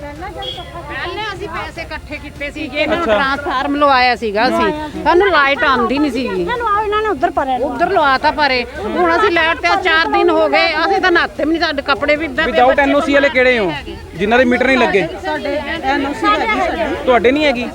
ਪਹਿਲੇ ਅਸੀਂ ਪੈਸੇ ਇਕੱਠੇ ਕੀਤੇ ਸੀਗੇ ਇਹਨਾਂ ਨੂੰ ਟ੍ਰਾਂਸਫਾਰਮ ਲਵਾਇਆ ਸੀਗਾ ਅਸੀਂ। ਸਾਨੂੰ ਲਾਈਟ ਆਉਂਦੀ ਨਹੀਂ ਸੀਗੀ। ਇਹਨਾਂ ਨੂੰ ਆਓ ਇਹਨਾਂ ਨੇ ਉੱਧਰ ਪਰੇ। ਉਧਰ ਲਵਾਤਾ ਪਰੇ। ਹੁਣ ਅਸੀਂ ਲਾਈਟ ਤੇ 4 ਦਿਨ ਹੋ ਗਏ ਅਸੀਂ ਤਾਂ ਨਾਤੇ ਵੀ ਨਹੀਂ ਸਾਡੇ ਕੱਪੜੇ ਵੀ ਇਦਾਂ ਵਿਦਾਊਟ ਐਨਓਸੀ ਵਾਲੇ ਕਿਹੜੇ ਹੋ? ਜਿਨ੍ਹਾਂ ਦੇ ਮੀਟਰ ਨਹੀਂ ਲੱਗੇ? ਸਾਡੇ ਐਨਓਸੀ ਹੈਗੀ। ਸਾਡੀ ਤੁਹਾਡੇ ਨਹੀਂ ਹੈਗੀ?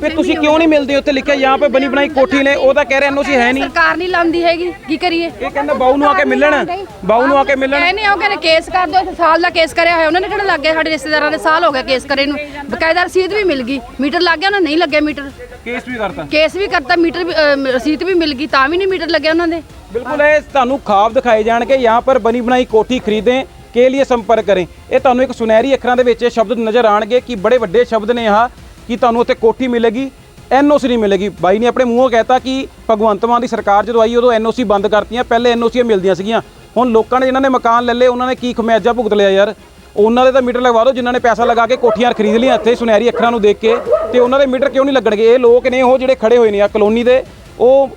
ਫਿਰ ਤੁਸੀਂ ਕਿਉਂ ਨਹੀਂ ਮਿਲਦੇ ਉੱਥੇ? ਲਿਖਿਆ ਯਹਾਂ ਪੇ ਬਣੀ ਬਣਾਈ ਕੋਠੀ ਨੇ ਉਹ ਤਾਂ ਕਹਿ ਰਹੇ ਐਨਓਸੀ ਹੈ ਨਹੀਂ। ਸਰਕਾਰ ਨਹੀਂ ਲਾਉਂਦੀ ਹੈਗੀ ਕੀ ਕਰੀਏ? ਇਹ ਕਹਿੰਦਾ ਬਾਹੂ ਨੂੰ ਆ ਕੇ ਮਿਲਣ ਬਾਹੂ ਨੂੰ ਆ ਕੇ ਮਿਲਣ। ਕਹਿੰਦੇ ਉਹ ਕਹਿੰਦੇ ਕੇਸ ਕਰ ਦਿਓ ਸਾਲ ਦਾ ਕੇਸ ਕਰਿਆ ਹੋਇਆ ਉਹਨਾਂ ਨੇ ਕਿਹੜਾ ਲੱਗ ਸਾਡੇ ਰਿਸ਼ਤੇਦਾਰਾਂ ਦੇ ਸਾਲ ਹੋ ਗਿਆ ਕੇਸ ਕਰੇ ਨੂੰ। ਬਕਾਇਦਾ ਰਸੀਦ ਵੀ ਮਿਲ ਗਈ। ਮੀਟਰ ਲੱਗ ਗਿਆ ਉਹਨਾਂ ਨਹੀਂ ਲੱਗਿਆ ਮੀਟਰ। ਕੇਸ ਵੀ ਕਰਤਾ। ਕੇਸ ਵੀ ਕਰਤਾ ਮੀਟਰ ਵੀ, ਰਸੀਦ ਵੀ ਮਿਲ ਗਈ ਤਾਂ ਵੀ ਨਹੀਂ ਮੀਟਰ ਲੱਗਿਆ ਉਹਨਾਂ ਦੇ। ਬਿਲਕੁਲ ਇਹ ਤੁਹਾਨੂੰ ਖਾਬ ਦਿਖਾਏ ਜਾਣਗੇ ਯਹਾਂ ਪਰ ਬਣੀ ਬਣਾਈ ਕੋਠੀ ਖਰੀਦੇ ਕੇ ਲਈ ਸੰਪਰਕ ਕਰੇ। ਇਹ ਤੁਹਾਨੂੰ ਇੱਕ ਸੁਨਹਿਰੀ ਅੱਖਰਾਂ ਦੇ ਵਿੱਚ ਇਹ ਸ਼ਬਦ ਨਜ਼ਰ ਆਣਗੇ ਕਿ ਬੜੇ ਵੱਡੇ ਸ਼ਬਦ ਨੇ ਆਹ। ਕਿ ਤੁਹਾਨੂੰ ਉੱਥੇ ਕੋਠੀ ਮਿਲੇਗੀ, ਐਨਓਸੀ ਨਹੀਂ ਮਿਲੇਗੀ। ਬਾਈ ਨੇ ਆਪਣੇ ਮੂੰਹੋਂ ਕਹਿਤਾ ਕਿ ਭਗਵੰਤ ਮਾਨ ਦੀ ਸਰਕਾਰ ਜਦੋਂ ਆਈ, ਉਦੋਂ ਐਨਓਸੀ ਬੰਦ ਕਰਤੀਆਂ, ਪਹਿਲੇ ਐਨਓਸੀਆਂ ਮਿਲਦੀਆਂ ਸੀਗੀਆਂ। ਹੁਣ ਲੋਕਾਂ ਨੇ ਜਿਨ੍ਹਾਂ ਨੇ ਮਕਾਨ ਲੈ ਲਏ, ਉਹਨਾਂ ਨੇ ਕੀ ਖਮਿਆਜਾ ਭੁਗਤ ਲਿਆ ਯਾਰ। ਉਹਨਾਂ ਦੇ ਤਾਂ ਮੀਟਰ ਲਗਵਾ ਦਿਓ, ਜਿਨ੍ਹਾਂ ਨੇ ਪੈਸਾ ਲਗਾ ਕੇ ਕੋਠੀਆਂ ਖਰੀਦ ਲਈਆਂ ਇੱਥੇ, ਸੁਨਹਿਰੀ ਅੱਖਰਾਂ ਨੂੰ ਦੇਖ ਕੇ। ਤੇ ਉਹਨਾਂ ਦੇ ਮੀਟਰ ਕਿਉਂ ਨਹੀਂ ਲੱਗਣਗੇ? ਇਹ ਲੋਕ ਨੇ, ਉਹ ਜਿਹੜੇ ਖੜੇ ਹੋਏ ਨੇ ਆ ਕਲੋਨੀ ਦੇ, ਉਹ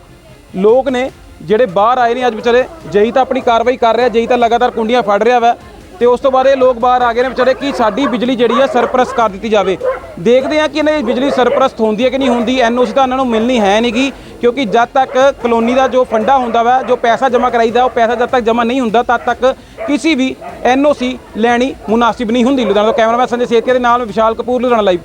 ਲੋਕ ਨੇ, ਜਿਹੜੇ ਬਾਹਰ ਆਏ ਨੇ ਅੱਜ ਵਿਚਾਰੇ, ਜਈ ਤਾਂ ਆਪਣੀ ਕਾਰਵਾਈ ਕਰ ਰਿਹਾ, ਜਈ ਤਾਂ ਲਗਾਤਾਰ ਕੁੰਡੀਆਂ ਫੜ ਰਿਹਾ ਵਾ। ਤੇ ਉਸ ਤੋਂ ਬਾਅਦ ਇਹ ਲੋਕ ਬਾਹਰ ਆ ਗਏ ਨੇ, ਵਿਚਾਰੇ, ਕਿ ਸਾਡੀ ਬਿਜਲੀ ਜਿਹੜੀ ਆ ਸਰਪ੍ਰਸਤ ਕਰ ਦਿੱਤੀ ਜਾਵੇ। ਦੇਖਦੇ ਆ ਕਿ ਇਹਨਾਂ ਦੀ ਬਿਜਲੀ ਸਰਪ੍ਰਸਤ ਹੁੰਦੀ ਹੈ ਕਿ ਨਹੀਂ ਹੁੰਦੀ ਐਨਓਸੀ ਤਾਂ ਇਹਨਾਂ ਨੂੰ ਮਿਲਣੀ ਹੈ ਨਹੀਂਗੀ ਕਿਉਂਕਿ ਜਦ ਤੱਕ ਕਲੋਨੀ ਦਾ ਜੋ ਫੰਡਾ ਹੁੰਦਾ ਵਾ, ਜੋ ਪੈਸਾ ਜਮ੍ਹਾਂ ਕਰਾਈਦਾ, ਉਹ ਪੈਸਾ ਜਦ ਤੱਕ ਜਮ੍ਹਾਂ ਨਹੀਂ ਹੁੰਦਾ, ਤਦ ਤੱਕ ਕਿਸੇ ਵੀ ਐਨਓਸੀ ਲੈਣੀ ਮੁਨਾਸਿਬ ਨਹੀਂ ਹੁੰਦੀ। ਲੁਧਿਆਣਾ ਤੋਂ ਕੈਮਰਾਮੈਨ ਸੰਜੇ ਸੇਤੀਆ ਦੇ ਨਾਲ ਵਿਸ਼ਾਲ ਕਪੂਰ, ਲੁਧਿਆਣਾ ਲਾਈਵ